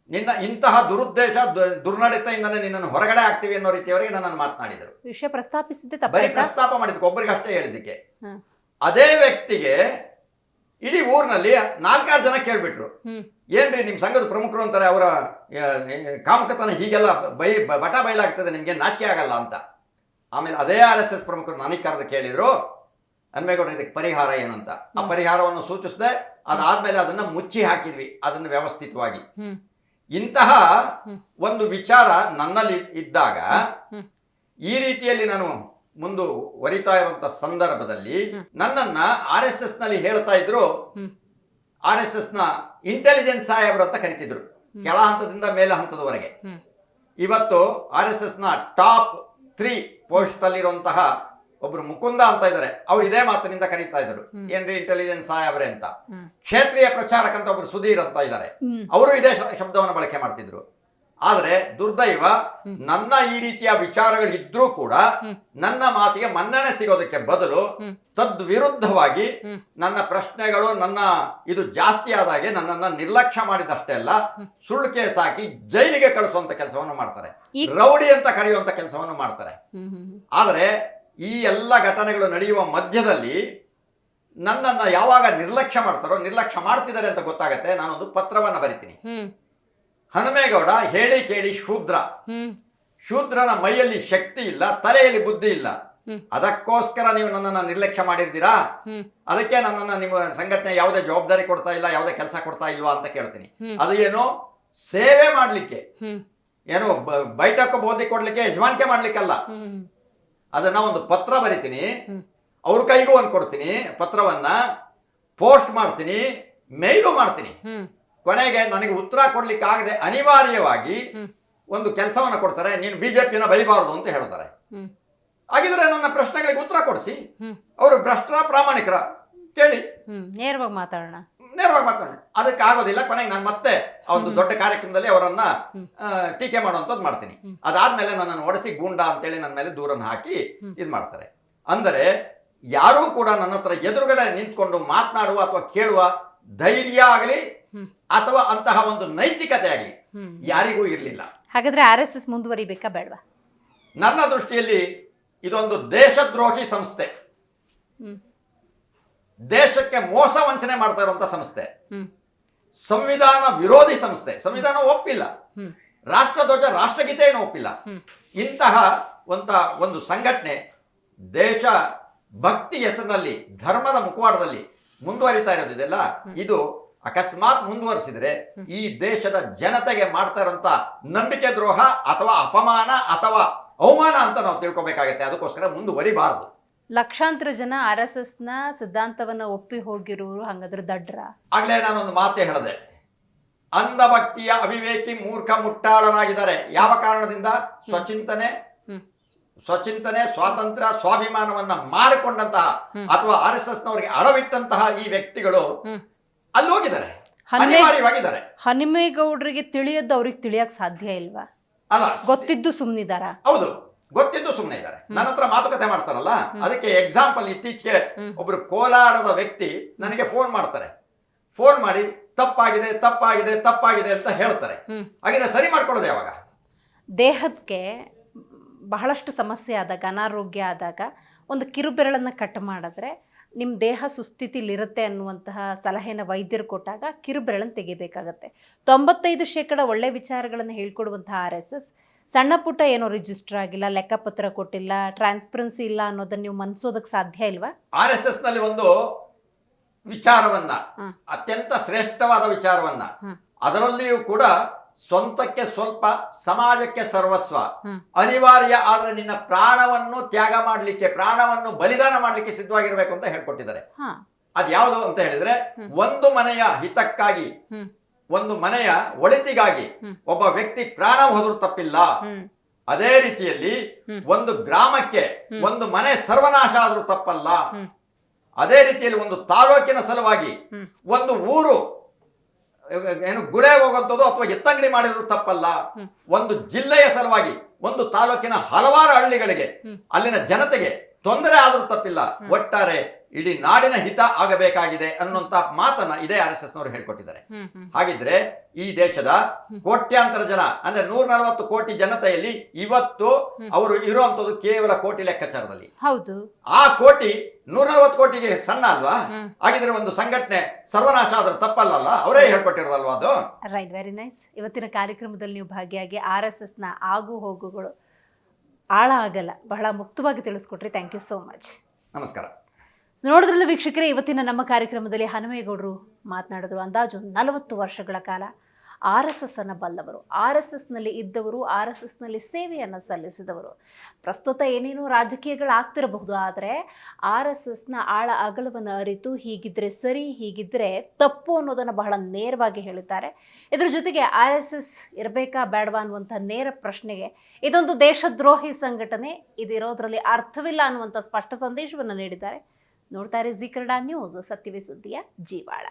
ನಿನ್ನ ಇಂತಹ ದುರುದ್ದೇಶ ದು- ದುರ್ನಡತೆಯಿಂದನೇ ನಿನ್ನನ್ನು ಹೊರಗಡೆ ಆಗ್ತೀವಿ ಅನ್ನೋ ರೀತಿಯವರೆಗೆ ನನ್ನನ್ನು ಮಾತನಾಡಿದರು. ವಿಷಯ ಪ್ರಸ್ತಾಪಿಸಿದ್ದೆ ಬರೀ ಪ್ರಸ್ತಾಪ ಮಾಡಿದ್ರು ಒಬ್ಬರಿಗೆ ಅಷ್ಟೇ ಹೇಳಿದ್ದಕ್ಕೆ. ಅದೇ ವ್ಯಕ್ತಿಗೆ ಇಡೀ ಊರಿನಲ್ಲಿ ನಾಲ್ಕಾರು ಜನ ಕೇಳ್ಬಿಟ್ರು. ಏನ್ರಿ ನಿಮ್ಮ ಸಂಘದ ಪ್ರಮುಖರು ಅಂತಾರೆ ಅವರ ಕಾಮಕತನ ಹೀಗೆಲ್ಲ ಬೈ ಬಟ ಬಯಲಾಗ್ತದೆ ನಿಮಗೆ ನಾಚಿಕೆ ಆಗಲ್ಲ ಅಂತ. ಆಮೇಲೆ ಅದೇ ಆರ್ ಎಸ್ ಎಸ್ ಪ್ರಮುಖರು ನನಗೆ ಕರೆದು ಕೇಳಿದ್ರು ಹನ್ಮೇಗೌಡ ಇದಕ್ಕೆ ಪರಿಹಾರ ಏನು ಅಂತ. ಆ. ಪರಿಹಾರವನ್ನು ಸೂಚಿಸಿದೆ ಅದಾದ್ಮೇಲೆ ಅದನ್ನ ಮುಚ್ಚಿ ಹಾಕಿದ್ವಿ ಅದನ್ನು ವ್ಯವಸ್ಥಿತವಾಗಿ. ಇಂತಹ ಒಂದು ವಿಚಾರ ನನ್ನಲ್ಲಿ ಇದ್ದಾಗ ಈ ರೀತಿಯಲ್ಲಿ ನಾನು ಮುಂದುವರಿತಾ ಇರುವಂತ ಸಂದರ್ಭದಲ್ಲಿ ನನ್ನನ್ನ ಆರ್ ಎಸ್ ಎಸ್ನಲ್ಲಿ ಹೇಳ್ತಾ ಇದ್ರು. ಆರ್ ಎಸ್ ಎಸ್ನ ಇಂಟೆಲಿಜೆನ್ಸ್ ಸಾಹೇಬ್ರು ಅಂತ ಕರಿತಿದ್ರು. ಕೆಳ ಹಂತದಿಂದ ಮೇಲ ಹಂತದವರೆಗೆ. ಇವತ್ತು ಆರ್ ಎಸ್ ಎಸ್ನ ಟಾಪ್ ತ್ರೀ ಪೋಸ್ಟ್ ಅಲ್ಲಿರುವಂತಹ ಒಬ್ರು ಮುಕುಂದ ಅಂತ ಇದ್ದಾರೆ ಅವ್ರು ಇದೇ ಮಾತಿನಿಂದ ಕರೀತಾ ಇದ್ರು. ಏನ್ರಿ ಇಂಟೆಲಿಜೆನ್ಸ್ ಅವರೇ ಅಂತ. ಕ್ಷೇತ್ರೀಯ ಪ್ರಚಾರಕ ಅಂತ ಒಬ್ರು ಸುಧೀರ್ ಅಂತ ಇದ್ದಾರೆ ಅವರು ಇದೇ ಶಬ್ದವನ್ನು ಬಳಕೆ ಮಾಡ್ತಿದ್ರು. ಆದ್ರೆ ದುರ್ದೈವ ನನ್ನ ಈ ರೀತಿಯ ವಿಚಾರಗಳು ಇದ್ರೂ ಕೂಡ ನನ್ನ ಮಾತಿಗೆ ಮನ್ನಣೆ ಸಿಗೋದಕ್ಕೆ ಬದಲು ತದ್ವಿರುದ್ಧವಾಗಿ ನನ್ನ ಪ್ರಶ್ನೆಗಳು ನನ್ನ ಇದು ಜಾಸ್ತಿ ಆದಾಗೆ ನನ್ನನ್ನ ನಿರ್ಲಕ್ಷ್ಯ ಮಾಡಿದಷ್ಟೇ ಅಲ್ಲ. ಸುಳ್ಳು ಕೇಸ್ ಹಾಕಿ ಜೈಲಿಗೆ ಕಳಿಸುವಂತ ಕೆಲಸವನ್ನು ಮಾಡ್ತಾರೆ. ರೌಡಿ ಅಂತ ಕರೆಯುವಂತ ಕೆಲಸವನ್ನು ಮಾಡ್ತಾರೆ. ಆದರೆ ಈ ಎಲ್ಲ ಘಟನೆಗಳು ನಡೆಯುವ ಮಧ್ಯದಲ್ಲಿ ನನ್ನನ್ನು ಯಾವಾಗ ನಿರ್ಲಕ್ಷ್ಯ ಮಾಡ್ತಾರೋ ನಿರ್ಲಕ್ಷ್ಯ ಮಾಡ್ತಿದ್ದಾರೆ ಅಂತ ಗೊತ್ತಾಗತ್ತೆ. ನಾನೊಂದು ಪತ್ರವನ್ನು ಬರಿತೀನಿ. ಹನುಮೇಗೌಡ ಹೇಳಿ ಕೇಳಿ ಶೂದ್ರ. ಶೂದ್ರನ ಮೈಯಲ್ಲಿ ಶಕ್ತಿ ಇಲ್ಲ ತಲೆಯಲ್ಲಿ ಬುದ್ಧಿ ಇಲ್ಲ. ಅದಕ್ಕೋಸ್ಕರ ನೀವು ನನ್ನನ್ನು ನಿರ್ಲಕ್ಷ್ಯ ಮಾಡಿರ್ತೀರಾ? ಅದಕ್ಕೆ ನನ್ನನ್ನು ನಿಮ್ಮ ಸಂಘಟನೆ ಯಾವುದೇ ಜವಾಬ್ದಾರಿ ಕೊಡ್ತಾ ಇಲ್ಲ ಯಾವುದೇ ಕೆಲಸ ಕೊಡ್ತಾ ಇಲ್ವಾ ಅಂತ ಕೇಳ್ತೀನಿ. ಅದು ಏನು? ಸೇವೆ ಮಾಡಲಿಕ್ಕೆ. ಏನು ಬ- ಬೈಠಕ್ ಬೋಧಿ ಕೊಡ್ಲಿಕ್ಕೆ ಯಜಮಾನಿಕೆ ಮಾಡ್ಲಿಕ್ಕಲ್ಲ. ಅದನ್ನ ಒಂದು ಪತ್ರ ಬರಿತೀನಿ. ಅವ್ರ ಕೈಗೂ ಒಂದು ಕೊಡ್ತೀನಿ ಪತ್ರವನ್ನ ಪೋಸ್ಟ್ ಮಾಡ್ತೀನಿ ಮೇಲು ಮಾಡ್ತೀನಿ. ಕೊನೆಗೆ ನನಗೆ ಉತ್ತರ ಕೊಡ್ಲಿಕ್ಕೆ ಆಗದೆ ಅನಿವಾರ್ಯವಾಗಿ ಒಂದು ಕೆಲಸವನ್ನ ಕೊಡ್ತಾರೆ ನೀನು ಬಿಜೆಪಿನ ಬೈಬಾರದು ಅಂತ ಹೇಳ್ತಾರೆ. ಹಾಗಿದ್ರೆ ನನ್ನ ಪ್ರಶ್ನೆಗಳಿಗೆ ಉತ್ತರ ಕೊಡಿಸಿ. ಅವರು ಭ್ರಷ್ಟರ ಪ್ರಾಮಾಣಿಕರ ಕೇಳಿ. ನೇರವಾಗಿ ಮಾತಾಡೋಣ. ನೇರವಾಗಿ ಮಾತಾಡೋಣ ಅದಕ್ಕೆ ಆಗೋದಿಲ್ಲ. ಕೊನೆಗೆ ನಾನು ಮತ್ತೆ ಆ ಒಂದು ದೊಡ್ಡ ಕಾರ್ಯಕ್ರಮದಲ್ಲಿ ಅವರನ್ನ ಟೀಕೆ ಮಾಡುವಂಥದ್ದು ಮಾಡ್ತೀನಿ. ಅದಾದ್ಮೇಲೆ ನನ್ನನ್ನು ಒಡಿಸಿ ಗೂಂಡ ಅಂತೇಳಿ ನನ್ನ ಮೇಲೆ ದೂರನ್ನು ಹಾಕಿ. ಇದು ಮಾಡ್ತಾರೆ. ಅಂದರೆ ಯಾರೂ ಕೂಡ ನನ್ನ ಹತ್ರ ಎದುರುಗಡೆ ನಿಂತ್ಕೊಂಡು ಮಾತನಾಡುವ ಅಥವಾ ಕೇಳುವ ಧೈರ್ಯ ಆಗಲಿ ಅಥವಾ ಅಂತಹ ಒಂದು ನೈತಿಕತೆ ಆಗಲಿ ಯಾರಿಗೂ ಇರಲಿಲ್ಲ. ಹಾಗಾದ್ರೆ ಆರ್ ಎಸ್ ಎಸ್ ಮುಂದುವರಿಬೇಕಾ ಬೇಡವಾ? ನನ್ನ ದೃಷ್ಟಿಯಲ್ಲಿ ಇದೊಂದು ದೇಶದ್ರೋಹಿ ಸಂಸ್ಥೆ. ದೇಶಕ್ಕೆ ಮೋಸ ವಂಚನೆ ಮಾಡ್ತಾ ಇರುವಂತ ಸಂಸ್ಥೆ. ಸಂವಿಧಾನ ವಿರೋಧಿ ಸಂಸ್ಥೆ. ಸಂವಿಧಾನ ಒಪ್ಪಿಲ್ಲ. ರಾಷ್ಟ್ರಧ್ವಜ ರಾಷ್ಟ್ರಗೀತೆಯನ್ನು ಒಪ್ಪಿಲ್ಲ. ಇಂತಹ ಒಂತ ಒಂದು ಸಂಘಟನೆ ದೇಶ ಭಕ್ತಿ ಹೆಸರಿನಲ್ಲಿ ಧರ್ಮದ ಮುಖವಾಡದಲ್ಲಿ ಮುಂದುವರಿತಾ ಇರೋದಿದೆಲ್ಲ ಇದು ಅಕಸ್ಮಾತ್ ಮುಂದುವರಿಸಿದ್ರೆ ಈ ದೇಶದ ಜನತೆಗೆ ಮಾಡ್ತಾ ಇರೋಂಥ ನಂಬಿಕೆ ದ್ರೋಹ ಅಥವಾ ಅಪಮಾನ ಅಥವಾ ಅವಮಾನ ಅಂತ ನಾವು ತಿಳ್ಕೊಬೇಕಾಗತ್ತೆ. ಅದಕ್ಕೋಸ್ಕರ ಮುಂದುವರಿಬಾರದು. ಲಕ್ಷಾಂತರ ಜನ ಆರ್ ಎಸ್ ಎಸ್ನ ಸಿದ್ಧಾಂತವನ್ನ ಒಪ್ಪಿ ಹೋಗಿರೋರು ಹಂಗಾದ್ರೆ ದಡ್ರ. ಆಗ್ಲೇ ನಾನೊಂದು ಮಾತೆ ಹೇಳಿದೆ. ಅಂಧಭಕ್ತಿಯ ಅವಿವೇಕಿ ಮೂರ್ಖ ಮುಟ್ಟಾಳನಾಗಿದ್ದಾರೆ. ಯಾವ ಕಾರಣದಿಂದ? ಸ್ವಚಿಂತನೆ ಸ್ವಚಿಂತನೆ ಸ್ವಾತಂತ್ರ್ಯ ಸ್ವಾಭಿಮಾನವನ್ನ ಮಾರಿಕೊಂಡಂತಹ ಅಥವಾ ಆರ್ ಎಸ್ ಎಸ್ ನವರಿಗೆ ಅಡವಿಟ್ಟಂತಹ ಈ ವ್ಯಕ್ತಿಗಳು. ಅಲ್ಲಿ ಹೋಗಿದ್ದಾರೆ. ಅನಿವಾರ್ಯವಾಗಿದ್ದಾರೆ. ಹನುಮೇಗೌಡರಿಗೆ ತಿಳಿಯದ್ದು ಅವ್ರಿಗೆ ತಿಳಿಯಕ್ ಸಾಧ್ಯ ಇಲ್ವಾ? ಅಲ್ಲ ಗೊತ್ತಿದ್ದು ಸುಮ್ನಿದಾರ. ಹೌದು. ಗೊತ್ತಿದ್ದು ಸುಮ್ಮನೆ ಇದ್ದಾರೆ. ನನ್ನ ಹತ್ರ ಮಾತುಕತೆ ಮಾಡ್ತಾರಲ್ಲ ಅದಕ್ಕೆ ಎಕ್ಸಾಂಪಲ್ ಇತ್ತೀಚೆಗೆ. ಒಬ್ರು ಕೋಲಾರದ ವ್ಯಕ್ತಿ ನನಗೆ ಫೋನ್ ಮಾಡ್ತಾರೆ. ಫೋನ್ ಮಾಡಿ ತಪ್ಪಾಗಿದೆ ತಪ್ಪಾಗಿದೆ ತಪ್ಪಾಗಿದೆ ಅಂತ ಹೇಳ್ತಾರೆ. ಹಾಗೆ ಸರಿ ಮಾಡ್ಕೊಳ್ಳೋದು ಯಾವಾಗ? ದೇಹಕ್ಕೆ ಬಹಳಷ್ಟು ಸಮಸ್ಯೆ ಆದಾಗ ಅನಾರೋಗ್ಯ ಆದಾಗ ಒಂದು ಕಿರುಬೆರಳನ್ನು ಕಟ್ ಮಾಡಿದ್ರೆ ನಿಮ್ಮ ದೇಹ ಸುಸ್ಥಿತಿಲಿರುತ್ತೆ ಅನ್ನುವಂತಹ ಸಲಹೆನ ವೈದ್ಯರು ಕೊಟ್ಟಾಗ ಕಿರುಬೆರಳನ್ನು ತೆಗಿಬೇಕಾಗತ್ತೆ. ತೊಂಬತ್ತೈದು ಶೇಕಡ ಒಳ್ಳೆ ವಿಚಾರಗಳನ್ನು ಹೇಳ್ಕೊಡುವಂತಹ ಆರ್ ಎಸ್ ಎಸ್ ಸಣ್ಣ ಪುಟ್ಟ ಏನೋ ರಿಜಿಸ್ಟರ್ ಆಗಿಲ್ಲ ಲೆಕ್ಕಪತ್ರ ಕೊಟ್ಟಿಲ್ಲ ಟ್ರಾನ್ಸ್ಪರೆನ್ಸಿ ಇಲ್ಲ ಅನ್ನೋದನ್ನ ನೀವು ಮನ್ಸೋದಕ್ಕೆ ಸಾಧ್ಯ ಇಲ್ವಾ ಆರ್ ಎಸ್ ಎಸ್ನಲ್ಲಿ ಒಂದು ವಿಚಾರವನ್ನ ಹ್ಮ್. ಅತ್ಯಂತ ಶ್ರೇಷ್ಠವಾದ ವಿಚಾರವನ್ನ ಹ್ಮ್. ಅದರಲ್ಲಿಯೂ ಕೂಡ ಸ್ವಂತಕ್ಕೆ ಸ್ವಲ್ಪ ಸಮಾಜಕ್ಕೆ ಸರ್ವಸ್ವ ಹ್ಮ್. ಅನಿವಾರ್ಯ ಆದ್ರೆ ನಿನ್ನ ಪ್ರಾಣವನ್ನು ತ್ಯಾಗ ಮಾಡಲಿಕ್ಕೆ ಪ್ರಾಣವನ್ನು ಬಲಿದಾನ ಮಾಡಲಿಕ್ಕೆ ಸಿದ್ಧವಾಗಿರ್ಬೇಕು ಅಂತ ಹೇಳ್ಕೊಟ್ಟಿದ್ದಾರೆ ಹಾ ಅದ್ ಯಾವುದು ಅಂತ ಹೇಳಿದ್ರೆ ಒಂದು ಮನೆಯ ಹಿತಕ್ಕಾಗಿ ಹ್ಮ್. ಒಂದು ಮನೆಯ ಒಳಿತಿಗಾಗಿ ಒಬ್ಬ ವ್ಯಕ್ತಿ ಪ್ರಾಣ ಹೋದ್ರೂ ತಪ್ಪಿಲ್ಲ. ಅದೇ ರೀತಿಯಲ್ಲಿ ಒಂದು ಗ್ರಾಮಕ್ಕೆ ಒಂದು ಮನೆ ಸರ್ವನಾಶ ಆದರೂ ತಪ್ಪಲ್ಲ. ಅದೇ ರೀತಿಯಲ್ಲಿ ಒಂದು ತಾಲೂಕಿನ ಸಲುವಾಗಿ ಒಂದು ಊರು ಏನು ಗುಳೆ ಹೋಗುವಂಥದ್ದು ಅಥವಾ ಎತ್ತಂಗಡಿ ಮಾಡಿದ್ರು ತಪ್ಪಲ್ಲ. ಒಂದು ಜಿಲ್ಲೆಯ ಸಲುವಾಗಿ ಒಂದು ತಾಲೂಕಿನ ಹಲವಾರು ಹಳ್ಳಿಗಳಿಗೆ ಅಲ್ಲಿನ ಜನತೆಗೆ ತೊಂದರೆ ಆದರೂ ತಪ್ಪಿಲ್ಲ. ಒಟ್ಟಾರೆ ಇಡೀ ನಾಡಿನ ಹಿತ ಆಗಬೇಕಾಗಿದೆ ಅನ್ನುವಂತ ಮಾತನ್ನ ಇದೇ ಆರ್ ಎಸ್ ಎಸ್ ನವರು ಹೇಳ್ಕೊಟ್ಟಿದ್ದಾರೆ ಹಾಗಿದ್ರೆ ಈ ದೇಶದ. ಕೋಟ್ಯಾಂತರ ಜನ ಅಂದ್ರೆ ನೂರ ನಲವತ್ತು ಕೋಟಿ ಜನತೆಯಲ್ಲಿ ಇವತ್ತು ಅವರು ಇರುವಂತದ್ದು ಕೇವಲ ಕೋಟಿ ಲೆಕ್ಕಾಚಾರದಲ್ಲಿ. ಹೌದು. ಆ ಕೋಟಿ ನೂರ ನಲವತ್ತು ಕೋಟಿಗೆ ಸಣ್ಣ ಅಲ್ವಾ? ಹಾಗಿದ್ರೆ ಒಂದು ಸಂಘಟನೆ ಸರ್ವನಾಶ ಆದ್ರೆ ತಪ್ಪಲ್ಲ ಅವರೇ ಹೇಳ್ಕೊಟ್ಟಿರೋದಲ್ವಾ ಅದು? ರೈಟ್ ವೆರಿ ನೈಸ್ ಇವತ್ತಿನ ಕಾರ್ಯಕ್ರಮದಲ್ಲಿ ನೀವು ಭಾಗಿಯಾಗಿ ಆರ್ ಎಸ್ ಎಸ್ನ ಆಗು ಹೋಗುಗಳು ಆಳ ಆಗಲ್ಲ ಬಹಳ ಮುಕ್ತವಾಗಿ ತಿಳಿಸ್ಕೊಟ್ರಿ. ಥ್ಯಾಂಕ್ ಯು ಸೋ ಮಚ್ ನಮಸ್ಕಾರ. ನೋಡಿದ್ರಲ್ಲ ವೀಕ್ಷಕರೇ, ಇವತ್ತಿನ ನಮ್ಮ ಕಾರ್ಯಕ್ರಮದಲ್ಲಿ ಹನುಮೇಗೌಡರು ಮಾತನಾಡಿದ್ರು. ಅಂದಾಜು ನಲವತ್ತು ವರ್ಷಗಳ ಕಾಲ ಆರ್ ಎಸ್ ಎಸ್ ಅನ್ನು ಬಲ್ಲವರು. ಆರ್ ಎಸ್ ಎಸ್ನಲ್ಲಿ ಇದ್ದವರು, ಆರ್ ಎಸ್ ಎಸ್ನಲ್ಲಿ ಸೇವೆಯನ್ನು ಸಲ್ಲಿಸಿದವರು. ಪ್ರಸ್ತುತ ಏನೇನೋ ರಾಜಕೀಯಗಳಾಗ್ತಿರಬಹುದು, ಆದರೆ ಆರ್ ಎಸ್ ಎಸ್ನ ಆಳ ಅಗಲವನ್ನು ಅರಿತು ಹೀಗಿದ್ರೆ ಸರಿ, ಹೀಗಿದ್ರೆ ತಪ್ಪು ಅನ್ನೋದನ್ನು ಬಹಳ ನೇರವಾಗಿ ಹೇಳುತ್ತಾರೆ ಇದರ ಜೊತೆಗೆ ಆರ್ ಎಸ್ ಎಸ್ ಇರಬೇಕಾ ಬೇಡವಾ ಅನ್ನುವಂಥ ನೇರ ಪ್ರಶ್ನೆಗೆ ಇದೊಂದು ದೇಶದ್ರೋಹಿ ಸಂಘಟನೆ. ಇದಿರೋದ್ರಲ್ಲಿ ಅರ್ಥವಿಲ್ಲ ಅನ್ನುವಂಥ ಸ್ಪಷ್ಟ ಸಂದೇಶವನ್ನು ನೀಡಿದ್ದಾರೆ. ನೋಡ್ತಾರೆ ಜಿ ಕನ್ನಡ ನ್ಯೂಸ್ ಸತ್ಯವೇ ಸುದ್ದಿಯ ಜೀವಾಳ.